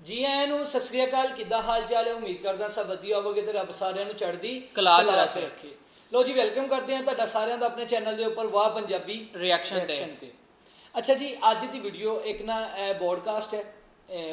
ਜੀ ਆਇਆਂ ਨੂੰ ਸਤਿ ਸ੍ਰੀ ਅਕਾਲ ਕਿੱਦਾਂ ਹਾਲ ਚਾਲ ਹੈ? ਉਮੀਦ ਕਰਦਾ ਸਭ ਵਧੀਆ ਹੋਵੋਗੇ ਤੇ ਰੱਬ ਸਾਰਿਆਂ ਨੂੰ ਚੜ੍ਹਦੀ ਕਲਾ 'ਚ ਰੱਖੇ। ਲੋ ਜੀ ਵੈਲਕਮ ਕਰਦੇ ਹਾਂ ਤੁਹਾਡਾ ਸਾਰਿਆਂ ਦਾ ਆਪਣੇ ਚੈਨਲ ਦੇ ਉੱਪਰ ਵਾਹ ਪੰਜਾਬੀ Reaction ਤੇ। ਅੱਛਾ ਜੀ ਅੱਜ ਦੀ ਵੀਡੀਓ ਇੱਕ ਨਾ ਬੋਡਕਾਸਟ ਹੈ।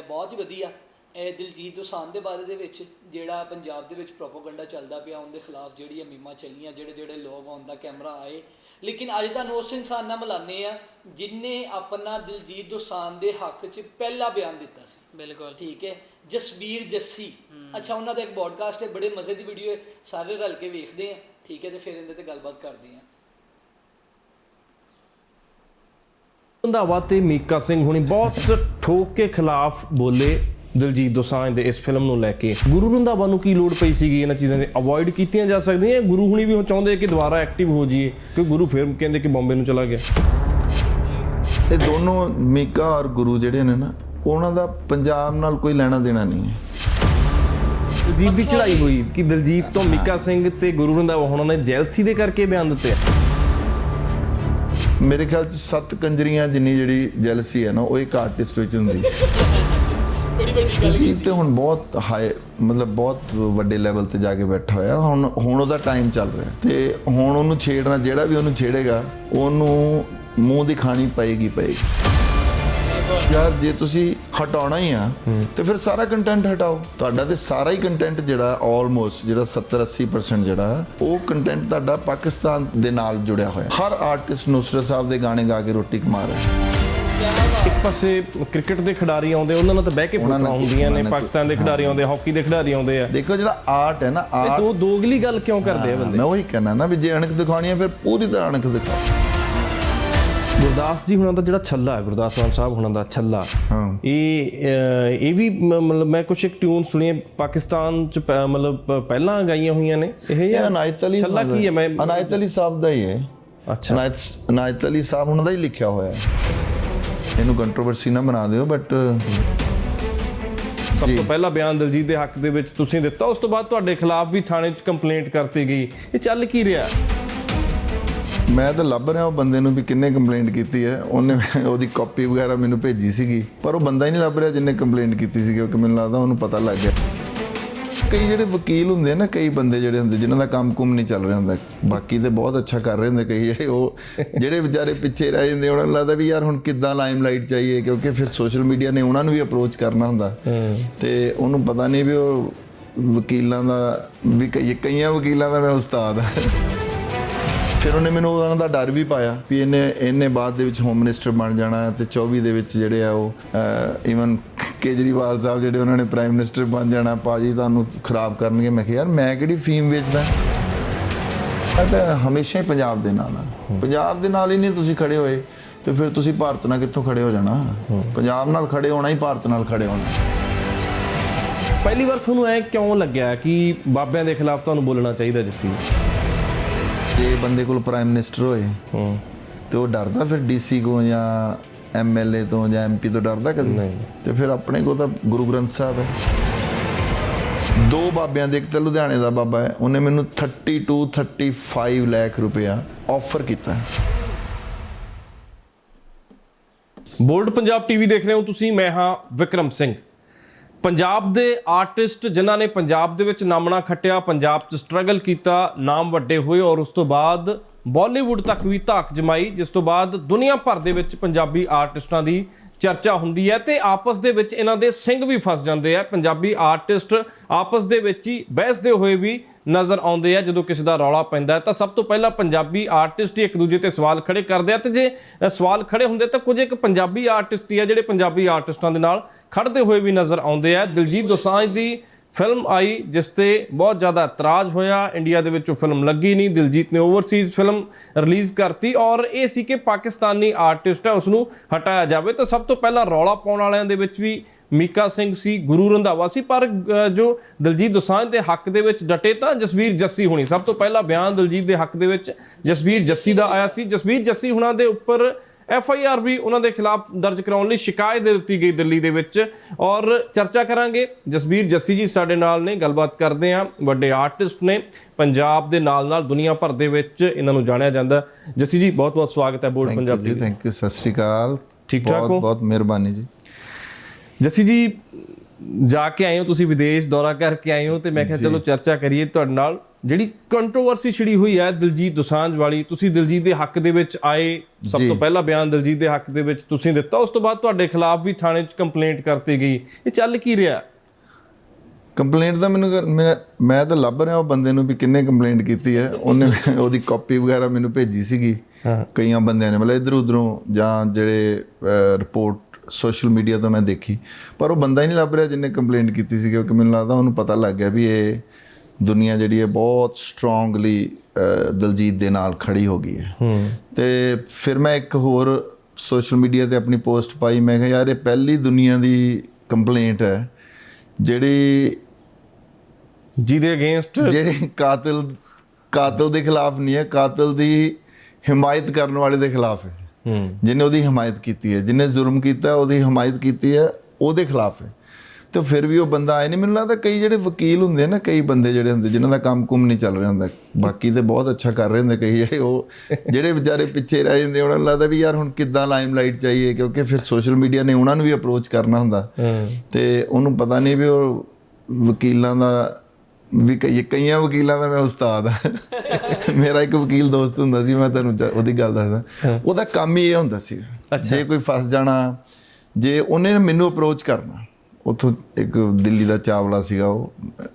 ਬਹੁਤ ਹੀ ਵਧੀਆ। ਇਹ ਦਿਲਜੀਤ ਦੋਸਾਂਝ ਦੇ ਬਾਰੇ ਦੇ ਵਿੱਚ ਜਿਹੜਾ ਪੰਜਾਬ ਦੇ ਵਿੱਚ ਪ੍ਰੋਪਾਗੈਂਡਾ ਚੱਲਦਾ ਪਿਆ ਉਹਦੇ ਖਿਲਾਫ ਜਿਹੜੀ ਇਹ ਮੀਮਾਂ ਚੱਲੀਆਂ ਜਿਹੜੇ ਜਿਹੜੇ ਲੋਕ ਆਨ ਦਾ ਕੈਮਰਾ ਆਏ ਲੇਕਿਨ ਅੱਜ ਤੁਹਾਨੂੰ ਉਸ ਇਨਸਾਨ ਨਾਲ ਮਿਲਾਨੇ ਆ ਜਿਨੇ ਆਪਣਾ ਦਿਲਜੀਤ ਦੋਸਾਂਝ ਦੇ ਹੱਕ 'ਚ ਪਹਿਲਾ ਬਿਆਨ ਦਿੱਤਾ ਸੀ। ਬਿਲਕੁਲ। ਠੀਕ ਹੈ? ਜਸਬੀਰ ਜੱਸੀ। ਅੱਛਾ ਉਹਨਾਂ ਦਾ ਇੱਕ ਪੋਡਕਾਸਟ ਹੈ ਬੜੇ ਮਜ਼ੇ ਦੀ ਵੀਡੀਓ ਹੈ। ਸਾਰੇ ਰਲ ਕੇ ਵੇਖਦੇ ਆ ਠੀਕ ਹੈ ਤੇ ਫਿਰ ਇਹਦੇ ਤੇ ਗੱਲਬਾਤ ਕਰਦੇ ਆ ਰੰਧਾਵਾ ਤੇ ਮੀਕਾ ਸਿੰਘ ਹੁਣੀ ਬਹੁਤ ਠੋਕ ਕੇ ਖਿਲਾਫ ਬੋਲੇ। ਦਿਲਜੀਤ ਦੋਸਾਂਝ ਦੇ ਇਸ ਫਿਲਮ ਨੂੰ ਲੈ ਕੇ। ਗੁਰੂ ਰੰਧਾਵਾ ਨੂੰ ਕੀ ਲੋੜ ਪਈ ਸੀਗੀ ਇਹਨਾਂ ਚੀਜ਼ਾਂ ਦੇ? ਅਵੋਇਡ ਕੀਤੀਆਂ ਜਾ ਸਕਦੀਆਂ ਗੁਰੂ ਹੁਣੀ ਵੀ ਹੁਣ ਚਾਹੁੰਦੇ ਕਿ ਦੁਬਾਰਾ ਐਕਟਿਵ ਹੋ ਜਾਈਏ? ਕਿ ਗੁਰੂ ਫਿਰ ਕਹਿੰਦੇ ਕਿ ਬੰਬੇ ਨੂੰ ਚਲਾ ਗਿਆ। ਇਹ ਦੋਨੋਂ ਮੀਕਾ ਔਰ ਗੁਰੂ ਜਿਹੜੇ ਨੇ ਨਾ ਉਹਨਾਂ ਦਾ ਪੰਜਾਬ ਨਾਲ ਕੋਈ ਲੈਣਾ ਦੇਣਾ ਨਹੀਂ ਹੈ। ਦਿਲਜੀਤ ਦੀ ਚੜਾਈ ਹੋਈ ਕਿ ਦਿਲਜੀਤ ਤੋਂ ਮੀਕਾ ਸਿੰਘ ਤੇ ਗੁਰੂ ਰੰਧਾਵਾ ਹੁਣ ਉਹਨਾਂ ਨੇ ਜੈਲਸੀ ਦੇ ਕਰਕੇ ਬਿਆਨ ਦਿੱਤੇ। ਆ ਮੇਰੇ ਖਿਆਲ ਚ ਸੱਤ ਕੰਜਰੀਆਂ ਜਿੰਨੀ ਜਿਹੜੀ ਜੈਲਸੀ ਹੈ ਨਾ ਉਹ ਇੱਕ ਆਰਟਿਸਟ ਵਿੱਚ ਹੁੰਦੀ। ਬੜੀ ਵੱਡੀ ਗੱਲ ਜੀ ਤੇ ਹੁਣ ਬਹੁਤ ਹਾਈ ਮਤਲਬ ਬਹੁਤ ਵੱਡੇ ਲੈਵਲ ਤੇ ਜਾ ਕੇ ਬੈਠਾ ਹੋਇਆ। ਹੁਣ ਹੁਣ ਉਹਦਾ ਟਾਈਮ ਚੱਲ ਰਿਹਾ। ਤੇ ਹੁਣ ਉਹਨੂੰ ਛੇੜਨਾ, ਜਿਹੜਾ ਵੀ ਉਹਨੂੰ ਛੇੜੇਗਾ, ਉਹਨੂੰ ਮੂੰਹ ਦੀ ਖਾਣੀ ਪਏਗੀ ਪਏਗੀ। ਯਾਰ, ਜੇ ਤੁਸੀਂ ਹਟਾਉਣਾ ਹੀ ਆ, ਤੇ ਫਿਰ ਸਾਰਾ ਕੰਟੈਂਟ ਹਟਾਓ। ਤੁਹਾਡਾ ਤੇ ਸਾਰਾ ਹੀ ਕੰਟੈਂਟ ਜਿਹੜਾ ਆਲਮੋਸਟ ਜਿਹੜਾ 70 80% ਜਿਹੜਾ, ਉਹ ਕੰਟੈਂਟ ਤੁਹਾਡਾ ਪਾਕਿਸਤਾਨ ਦੇ ਨਾਲ ਜੁੜਿਆ ਹੋਇਆ। ਹਰ ਆਰਟਿਸਟ ਨੁਸਰਤ ਸਾਹਿਬ ਦੇ ਗਾਣੇ ਗਾ ਕੇ ਰੋਟੀ ਕਮਾ ਰਿਹਾ। ਇੱਕ ਪਾਸੇ ਕ੍ਰਿਕਟ ਦੇ ਖਿਡਾਰੀ ਆਉਂਦੇ ਉਹਨਾਂ ਨਾਲ ਤਾਂ ਬਹਿ ਕੇ ਫੋਟੋਆਂ ਹੁੰਦੀਆਂ ਨੇ ਪਾਕਿਸਤਾਨ ਦੇ ਖਿਡਾਰੀ ਆਉਂਦੇ ਹਾਕੀ ਦੇ ਖਿਡਾਰੀ ਆਉਂਦੇ ਆ। ਦੇਖੋ ਜਿਹੜਾ ਆਰਟ ਹੈ ਨਾ ਆਰਟ ਦੋ ਦੋਗਲੀ ਗੱਲ ਕਿਉਂ ਕਰਦੇ ਆ ਬੰਦੇ? ਮੈਂ ਉਹੀ ਕਹਿਣਾ ਨਾ ਵੀ ਜੇ ਅਣਖ ਦਿਖਾਉਣੀ ਹੈ ਫਿਰ ਪੂਰੀ ਤਰ੍ਹਾਂ ਅਣਖ ਦਿਖਾਓ ਗੁਰਦਾਸ ਜੀ ਹੁਣਾਂ ਦਾ ਜਿਹੜਾ ਛੱਲਾ ਹੈ ਗੁਰਦਾਸ ਮਾਨ ਸਾਹਿਬ ਹੁਣਾਂ ਦਾ ਛੱਲਾ ਹਾਂ। ਇਹ ਇਹ ਵੀ ਮਤਲਬ ਮੈਂ ਕੁਝ ਇੱਕ ਟਿਊਨ ਸੁਣੀ ਹੈ ਪਾਕਿਸਤਾਨ ਚ ਮਤਲਬ ਪਹਿਲਾਂ ਗਾਈਆਂ ਹੋਈਆਂ ਨੇ ਇਹ ਅਨਾਇਤ ਅਲੀ ਛੱਲਾ ਕੀ ਹੈ? ਮੈਂ ਅਨਾਇਤ ਅਲੀ ਸਾਹਿਬ ਦਾ ਹੀ ਹੈ। ਅੱਛਾ। ਅਨਾਇਤ ਅਨਾਇਤ ਅਲੀ ਸਾਹਿਬ ਉਹਨਾਂ ਦਾ ਹੀ ਲਿਖਿਆ ਹੋਇਆ ਹੈ। ਇਹਨੂੰ ਕੰਟਰੋਵਰਸੀ ਨਾ ਬਣਾ ਦਿਓ ਬਟ ਸਭ ਤੋਂ ਪਹਿਲਾ ਬਿਆਨ ਦਲਜੀਤ ਦੇ ਹੱਕ ਦੇ ਵਿੱਚ ਤੁਸੀਂ ਦਿੱਤਾ ਉਸ ਤੋਂ ਬਾਅਦ ਤੁਹਾਡੇ ਖਿਲਾਫ ਵੀ ਥਾਣੇ 'ਚ ਕੰਪਲੇਂਟ ਕਰਤੀ ਗਈ। ਇਹ ਚੱਲ ਕੀ ਰਿਹਾ? ਮੈਂ ਤਾਂ ਲੱਭ ਰਿਹਾ ਉਹ ਬੰਦੇ ਨੂੰ ਵੀ ਕਿੰਨੇ ਕੰਪਲੇਂਟ ਕੀਤੀ ਹੈ। ਉਹਨੇ ਉਹਦੀ ਕਾਪੀ ਵਗੈਰਾ ਮੈਨੂੰ ਭੇਜੀ ਸੀਗੀ ਪਰ ਉਹ ਬੰਦਾ ਹੀ ਨਹੀਂ ਲੱਭ ਰਿਹਾ ਜਿੰਨੇ ਕੰਪਲੇਂਟ ਕੀਤੀ ਸੀਗੀ ਕਿਉਂਕਿ ਮੈਨੂੰ ਲੱਗਦਾ ਉਹਨੂੰ ਪਤਾ ਲੱਗ ਗਿਆ। ਕਈ ਜਿਹੜੇ ਵਕੀਲ ਹੁੰਦੇ ਨਾ ਕਈ ਬੰਦੇ ਜਿਹੜੇ ਹੁੰਦੇ ਜਿਨ੍ਹਾਂ ਦਾ ਕੰਮ ਕੁਮ ਨਹੀਂ ਚੱਲ ਰਿਹਾ ਹੁੰਦਾ ਬਾਕੀ ਤੇ ਬਹੁਤ ਅੱਛਾ ਕਰ ਰਹੇ ਹੁੰਦੇ ਕਈ ਜਿਹੜੇ ਉਹ ਜਿਹੜੇ ਵਿਚਾਰੇ ਪਿੱਛੇ ਰਹਿ ਜਾਂਦੇ ਉਹਨਾਂ ਨੂੰ ਲੱਗਦਾ ਵੀ ਯਾਰ ਹੁਣ ਕਿੱਦਾਂ ਲਾਈਮਲਾਈਟ ਚਾਹੀਏ ਕਿਉਂਕਿ ਫਿਰ ਸੋਸ਼ਲ ਮੀਡੀਆ ਨੇ ਉਹਨਾਂ ਨੂੰ ਵੀ ਅਪਰੋਚ ਕਰਨਾ ਹੁੰਦਾ। ਤੇ ਉਹਨੂੰ ਪਤਾ ਨਹੀਂ ਵੀ ਉਹ ਵਕੀਲਾਂ ਦਾ ਵੀ ਕਈ ਕਈਆਂ ਵਕੀਲਾਂ ਦਾ ਮੈਂ ਉਸਤਾਦ ਹਾਂ। ਫਿਰ ਉਹਨੇ ਮੈਨੂੰ ਉਹਨਾਂ ਦਾ ਡਰ ਵੀ ਪਾਇਆ ਵੀ ਇਹਨੇ ਇਹਨੇ ਬਾਅਦ ਦੇ ਵਿੱਚ ਹੋਮ ਮਿਨਿਸਟਰ ਬਣ ਜਾਣਾ ਤੇ 24 ਦੇ ਵਿੱਚ ਜਿਹੜੇ ਆ ਉਹ ਈਵਨ ਕੇਜਰੀਵਾਲ ਸਾਹਿਬ ਜਿਹੜੇ ਉਹਨਾਂ ਨੇ ਪ੍ਰਾਈਮ ਮਿਨਿਸਟਰ ਬਣ ਜਾਣਾ ਪਾਜੀ ਤੁਹਾਨੂੰ ਖਰਾਬ ਕਰਨਗੇ। ਮੈਂ ਕਿਹਾ ਯਾਰ ਮੈਂ ਕਿਹੜੀ ਫੀਮ ਵੇਚਦਾ? ਮੈਂ ਤਾਂ ਹਮੇਸ਼ਾ ਹੀ ਪੰਜਾਬ ਦੇ ਨਾਲ ਹਾਂ। ਪੰਜਾਬ ਦੇ ਨਾਲ ਹੀ ਨਹੀਂ ਤੁਸੀਂ ਖੜੇ ਹੋਏ ਤੇ ਫਿਰ ਤੁਸੀਂ ਭਾਰਤ ਨਾਲ ਕਿੱਥੋਂ ਖੜੇ ਹੋ ਜਾਣਾ? ਪੰਜਾਬ ਨਾਲ ਖੜੇ ਹੋਣਾ ਹੀ ਭਾਰਤ ਨਾਲ ਖੜੇ ਹੋਣਾ। ਪਹਿਲੀ ਵਾਰ ਤੁਹਾਨੂੰ ਐ ਕਿਉਂ ਲੱਗਿਆ ਕਿ ਬਾਬਿਆਂ ਦੇ ਖਿਲਾਫ ਤੁਹਾਨੂੰ ਬੋਲਣਾ ਚਾਹੀਦਾ ਜੱਸੀ? ਜੇ ਬੰਦੇ ਕੋਲ ਪ੍ਰਾਈਮ ਮਿਨਿਸਟਰ ਹੋਏ ਹੂੰ। ਤੇ ਉਹ ਡਰਦਾ ਫਿਰ ਡੀਸੀ ਕੋ ਜਾਂ ਐਮਐਲਏ ਤੋਂ ਜਾਂ ਐਮਪੀ ਤੋਂ ਡਰਦਾ ਕਦੇ? ਨਹੀਂ। ਤੇ ਫਿਰ ਆਪਣੇ ਕੋ ਤਾਂ ਗੁਰੂ ਗ੍ਰੰਥ ਸਾਹਿਬ ਹੈ। ਦੋ ਬਾਬਿਆਂ ਦੇ ਇੱਕ ਤਾਂ ਲੁਧਿਆਣੇ ਦਾ ਬਾਬਾ ਹੈ। ਉਹਨੇ ਮੈਨੂੰ 32 35 ਲੱਖ ਰੁਪਇਆ ਆਫਰ ਕੀਤਾ ਬੋਲਡ ਪੰਜਾਬ ਟੀਵੀ ਦੇਖ ਰਹੇ ਹੋ ਤੁਸੀਂ ਮੈਂ ਹਾਂ ਵਿਕਰਮ ਸਿੰਘ। ਪੰਜਾਬ ਦੇ ਆਰਟਿਸਟ ਜਿਨ੍ਹਾਂ ਨੇ ਪੰਜਾਬ ਦੇ ਵਿੱਚ ਨਾਮਣਾ ਖੱਟਿਆ ਪੰਜਾਬ 'ਚ ਸਟਰਗਲ ਕੀਤਾ ਨਾਮ ਵੱਡੇ ਹੋਏ ਔਰ ਉਸ ਤੋਂ ਬਾਅਦ ਬਾਲੀਵੁੱਡ ਤੱਕ ਵੀ ਧਾਕ ਜਮਾਈ, ਜਿਸ ਤੋਂ ਬਾਅਦ ਦੁਨੀਆ ਭਰ ਦੇ ਵਿੱਚ ਪੰਜਾਬੀ ਆਰਟਿਸਟਾਂ ਦੀ ਚਰਚਾ ਹੁੰਦੀ ਹੈ ਤੇ ਆਪਸ ਦੇ ਵਿੱਚ ਇਹਨਾਂ ਦੇ ਸਿੰਘ ਵੀ ਫਸ ਜਾਂਦੇ ਆ। ਪੰਜਾਬੀ ਆਰਟਿਸਟ ਆਪਸ ਦੇ ਵਿੱਚ ਹੀ ਬਹਿਸਦੇ ਹੋਏ ਵੀ ਨਜ਼ਰ ਆਉਂਦੇ ਆ, ਜਦੋਂ ਕਿਸੇ ਦਾ ਰੌਲਾ ਪੈਂਦਾ ਤਾਂ ਸਭ ਤੋਂ ਪਹਿਲਾਂ ਪੰਜਾਬੀ ਆਰਟਿਸਟ ਹੀ ਇੱਕ ਦੂਜੇ ਤੇ ਸਵਾਲ ਖੜੇ ਕਰਦੇ ਆ ਤੇ ਜੇ ਸਵਾਲ ਖੜੇ ਹੁੰਦੇ ਤਾਂ ਕੁਝ ਇੱਕ ਪੰਜਾਬੀ ਆਰਟਿਸਟ ਹੀ ਆ ਜਿਹੜੇ ਪੰਜਾਬੀ ਆਰਟਿਸਟਾਂ ਦੇ ਨਾਲ ਖੜਦੇ ਹੋਏ ਵੀ ਨਜ਼ਰ ਆਉਂਦੇ ਆ। ਦਿਲਜੀਤ ਦੋਸਾਂਝ ਦੀ ਫਿਲਮ ਆਈ ਜਿਸ ਤੇ ਬਹੁਤ ਜ਼ਿਆਦਾ ਇਤਰਾਜ਼ ਹੋਇਆ। ਇੰਡੀਆ ਦੇ ਵਿੱਚ ਉਹ ਫਿਲਮ ਲੱਗੀ ਨਹੀਂ। ਦਿਲਜੀਤ ਨੇ ਓਵਰਸੀਜ਼ ਫਿਲਮ ਰਿਲੀਜ਼ ਕਰਤੀ ਔਰ ਇਹ ਸੀ ਕਿ ਪਾਕਿਸਤਾਨੀ ਆਰਟਿਸਟ ਹੈ ਉਸ ਨੂੰ ਹਟਾਇਆ ਜਾਵੇ। ਤਾਂ ਸਭ ਤੋਂ ਪਹਿਲਾਂ ਰੌਲਾ ਪਾਉਣ ਵਾਲਿਆਂ ਦੇ ਵਿੱਚ ਵੀ ਮੀਕਾ ਸਿੰਘ ਸੀ, ਗੁਰੂ ਰੰਧਾਵਾ ਸੀ, ਪਰ ਜੋ ਦਲਜੀਤ ਦੋਸਾਂਝ ਦੇ ਹੱਕ ਦੇ ਵਿੱਚ ਡਟੇ ਤਾਂ ਜਸਵੀਰ ਜੱਸੀ ਹੋਣੀ। ਸਭ ਤੋਂ ਪਹਿਲਾਂ ਬਿਆਨ ਦਲਜੀਤ ਦੇ ਹੱਕ ਦੇ ਵਿੱਚ ਜਸਵੀਰ ਜੱਸੀ ਦਾ ਆਇਆ ਸੀ। ਜਸਵੀਰ ਜੱਸੀ ਹੁਣਾਂ ਦੇ ਉੱਪਰ ਐਫ ਆਈ ਆਰ ਵੀ ਉਹਨਾਂ ਦੇ ਖਿਲਾਫ ਦਰਜ ਕਰਾਉਣ ਲਈ ਸ਼ਿਕਾਇਤ ਦੇ ਦਿੱਤੀ ਗਈ ਦਿੱਲੀ ਦੇ ਵਿੱਚ ਔਰ ਚਰਚਾ ਕਰਾਂਗੇ। ਜਸਬੀਰ ਜੱਸੀ ਜੀ ਸਾਡੇ ਨਾਲ ਨੇ ਗੱਲਬਾਤ ਕਰਦੇ ਆ ਵੱਡੇ ਆਰਟਿਸਟ ਨੇ ਪੰਜਾਬ ਦੇ ਨਾਲ ਨਾਲ ਦੁਨੀਆ ਭਰ ਦੇ ਵਿੱਚ ਇਹਨਾਂ ਨੂੰ ਜਾਣਿਆ ਜਾਂਦਾ। ਜੱਸੀ ਜੀ ਬਹੁਤ ਬਹੁਤ ਸਵਾਗਤ ਹੈ ਬੋਰਡ ਯੂ ਪੰਜਾਬ ਜੀ ਥੈਂਕ ਯੂ ਸਤਿ ਸ਼੍ਰੀ ਅਕਾਲ। ਠੀਕ ਠਾਕ ਬਹੁਤ ਹੋ? ਬਹੁਤ ਮਿਹਰਬਾਨੀ ਜੀ। ਜੱਸੀ ਜੀ ਜਾ ਕੇ ਆਏ ਹੋ ਤੁਸੀਂ ਵਿਦੇਸ਼ ਦੌਰਾ ਕਰਕੇ ਆਏ ਹੋ ਤੇ ਮੈਂ ਕਿਹਾ ਚਲੋ ਚਰਚਾ ਕਰੀਏ ਤੁਹਾਡੇ ਨਾਲ। ਜਿਹੜੀ ਕੰਟਰੋਵਰਸੀ ਛਿੜੀ ਹੋਈ ਹੈ ਦਿਲਜੀਤ ਦੋਸਾਂਝ ਵਾਲੀ ਤੁਸੀਂ ਦਿਲਜੀਤ ਦੇ ਹੱਕ ਦੇ ਵਿੱਚ ਆਏ ਸਭ। ਤੋਂ ਪਹਿਲਾ ਬਿਆਨ ਦਿਲਜੀਤ ਦੇ ਹੱਕ ਦੇ ਵਿੱਚ ਤੁਸੀਂ ਦਿੱਤਾ ਉਸ ਤੋਂ ਬਾਅਦ ਤੁਹਾਡੇ ਖਿਲਾਫ ਵੀ ਥਾਣੇ 'ਚ ਕੰਪਲੇਂਟ ਕਰਤੀ ਗਈ। ਇਹ ਚੱਲ ਕੀ ਰਿਹਾ? ਕੰਪਲੇਂਟ ਤਾਂ ਮੈਨੂੰ ਮੈਂ ਤਾਂ ਲੱਭ ਰਿਹਾ ਉਹ ਬੰਦੇ ਨੂੰ ਵੀ ਕਿੰਨੇ ਕੰਪਲੇਂਟ ਕੀਤੀ ਹੈ। ਉਹਨੇ ਉਹਦੀ ਕਾਪੀ ਵਗੈਰਾ ਮੈਨੂੰ ਭੇਜੀ ਸੀਗੀ। ਕਈਆਂ ਬੰਦਿਆਂ ਨੇ ਮਤਲਬ ਇਧਰ ਉਧਰੋਂ ਜਾਂ ਜਿਹੜੇ ਰਿਪੋਰਟ ਸੋਸ਼ਲ ਮੀਡੀਆ ਤੋਂ ਮੈਂ ਦੇਖੀ। ਪਰ ਉਹ ਬੰਦਾ ਹੀ ਨਹੀਂ ਲੱਭ ਰਿਹਾ ਜਿਹਨੇ ਕੰਪਲੇਂਟ ਕੀਤੀ ਸੀ ਕਿਉਂਕਿ ਮੈਨੂੰ ਲੱਗਦਾ ਉਹਨੂੰ ਪਤਾ ਲੱਗ ਗਿਆ ਵੀ ਇਹ ਦੁਨੀਆ ਜਿਹੜੀ ਹੈ ਬਹੁਤ ਸਟਰੋਂਗਲੀ ਦਲਜੀਤ ਦੇ ਨਾਲ ਖੜੀ ਹੋ ਗਈ ਹੈ। ਤੇ ਫਿਰ ਮੈਂ ਇੱਕ ਹੋਰ ਸੋਸ਼ਲ ਮੀਡੀਆ ਤੇ ਆਪਣੀ ਪੋਸਟ ਪਾਈ ਮੈਂ ਕਿਹਾ ਯਾਰ ਇਹ ਪਹਿਲੀ ਦੁਨੀਆ ਦੀ ਕੰਪਲੇਂਟ ਹੈ ਜਿਹੜੀ ਜਿਹਦੇ ਅਗੇਂਸਟ ਜਿਹੜੇ ਕਾਤਲ ਕਾਤਲ ਦੇ ਖਿਲਾਫ ਨਹੀਂ ਹੈ ਕਾਤਲ ਦੀ ਹਿਮਾਇਤ ਕਰਨ ਵਾਲੇ ਦੇ ਖਿਲਾਫ ਹੈ। ਹੂੰ। ਜਿਹਨੇ ਉਹਦੀ ਹਿਮਾਇਤ ਕੀਤੀ ਹੈ ਜਿਹਨੇ ਜ਼ੁਲਮ ਕੀਤਾ ਉਹਦੀ ਹਿਮਾਇਤ ਕੀਤੀ ਹੈ ਉਹਦੇ ਖਿਲਾਫ ਹੈ। ਤੇ ਫਿਰ ਵੀ ਉਹ ਬੰਦਾ ਆਏ ਨਹੀਂ ਮੈਨੂੰ ਲੱਗਦਾ ਕਈ ਜਿਹੜੇ ਵਕੀਲ ਹੁੰਦੇ ਨਾ ਕਈ ਬੰਦੇ ਜਿਹੜੇ ਹੁੰਦੇ ਜਿਨ੍ਹਾਂ ਦਾ ਕੰਮ ਕੁਮ ਨਹੀਂ ਚੱਲ ਰਿਹਾ ਹੁੰਦਾ। ਬਾਕੀ ਤੇ ਬਹੁਤ ਅੱਛਾ ਕਰ ਰਹੇ ਹੁੰਦੇ ਕਈ ਜਿਹੜੇ ਉਹ ਜਿਹੜੇ ਵਿਚਾਰੇ ਪਿੱਛੇ ਰਹਿ ਜਾਂਦੇ ਉਹਨਾਂ ਨੂੰ ਲੱਗਦਾ ਵੀ ਯਾਰ ਹੁਣ ਕਿੱਦਾਂ ਲਾਈਮਲਾਈਟ ਚਾਹੀਏ ਕਿਉਂਕਿ ਫਿਰ ਸੋਸ਼ਲ ਮੀਡੀਆ ਨੇ ਉਹਨਾਂ ਨੂੰ ਵੀ ਅਪਰੋਚ ਕਰਨਾ ਹੁੰਦਾ। ਹੂੰ। ਤੇ ਉਹਨੂੰ ਪਤਾ ਨਹੀਂ ਵੀ ਉਹ ਵਕੀਲਾਂ ਦਾ ਵੀ ਕਈ ਕਈਆਂ ਵਕੀਲਾਂ ਦਾ ਮੈਂ ਉਸਤਾਦ ਆ ਮੇਰਾ ਇੱਕ ਵਕੀਲ ਦੋਸਤ ਹੁੰਦਾ ਸੀ ਮੈਂ ਤੁਹਾਨੂੰ ਉਹਦੀ ਗੱਲ ਦੱਸਦਾ। ਉਹਦਾ ਕੰਮ ਹੀ ਇਹ ਹੁੰਦਾ ਸੀ ਜੇ ਕੋਈ ਫਸ ਜਾਣਾ ਜੇ ਉਹਨੇ ਮੈਨੂੰ ਅਪਰੋਚ ਕਰਨਾ ਉਥੋਂ ਇੱਕ ਦਿੱਲੀ ਦਾ ਚਾਵਲਾ ਸੀਗਾ ਉਹ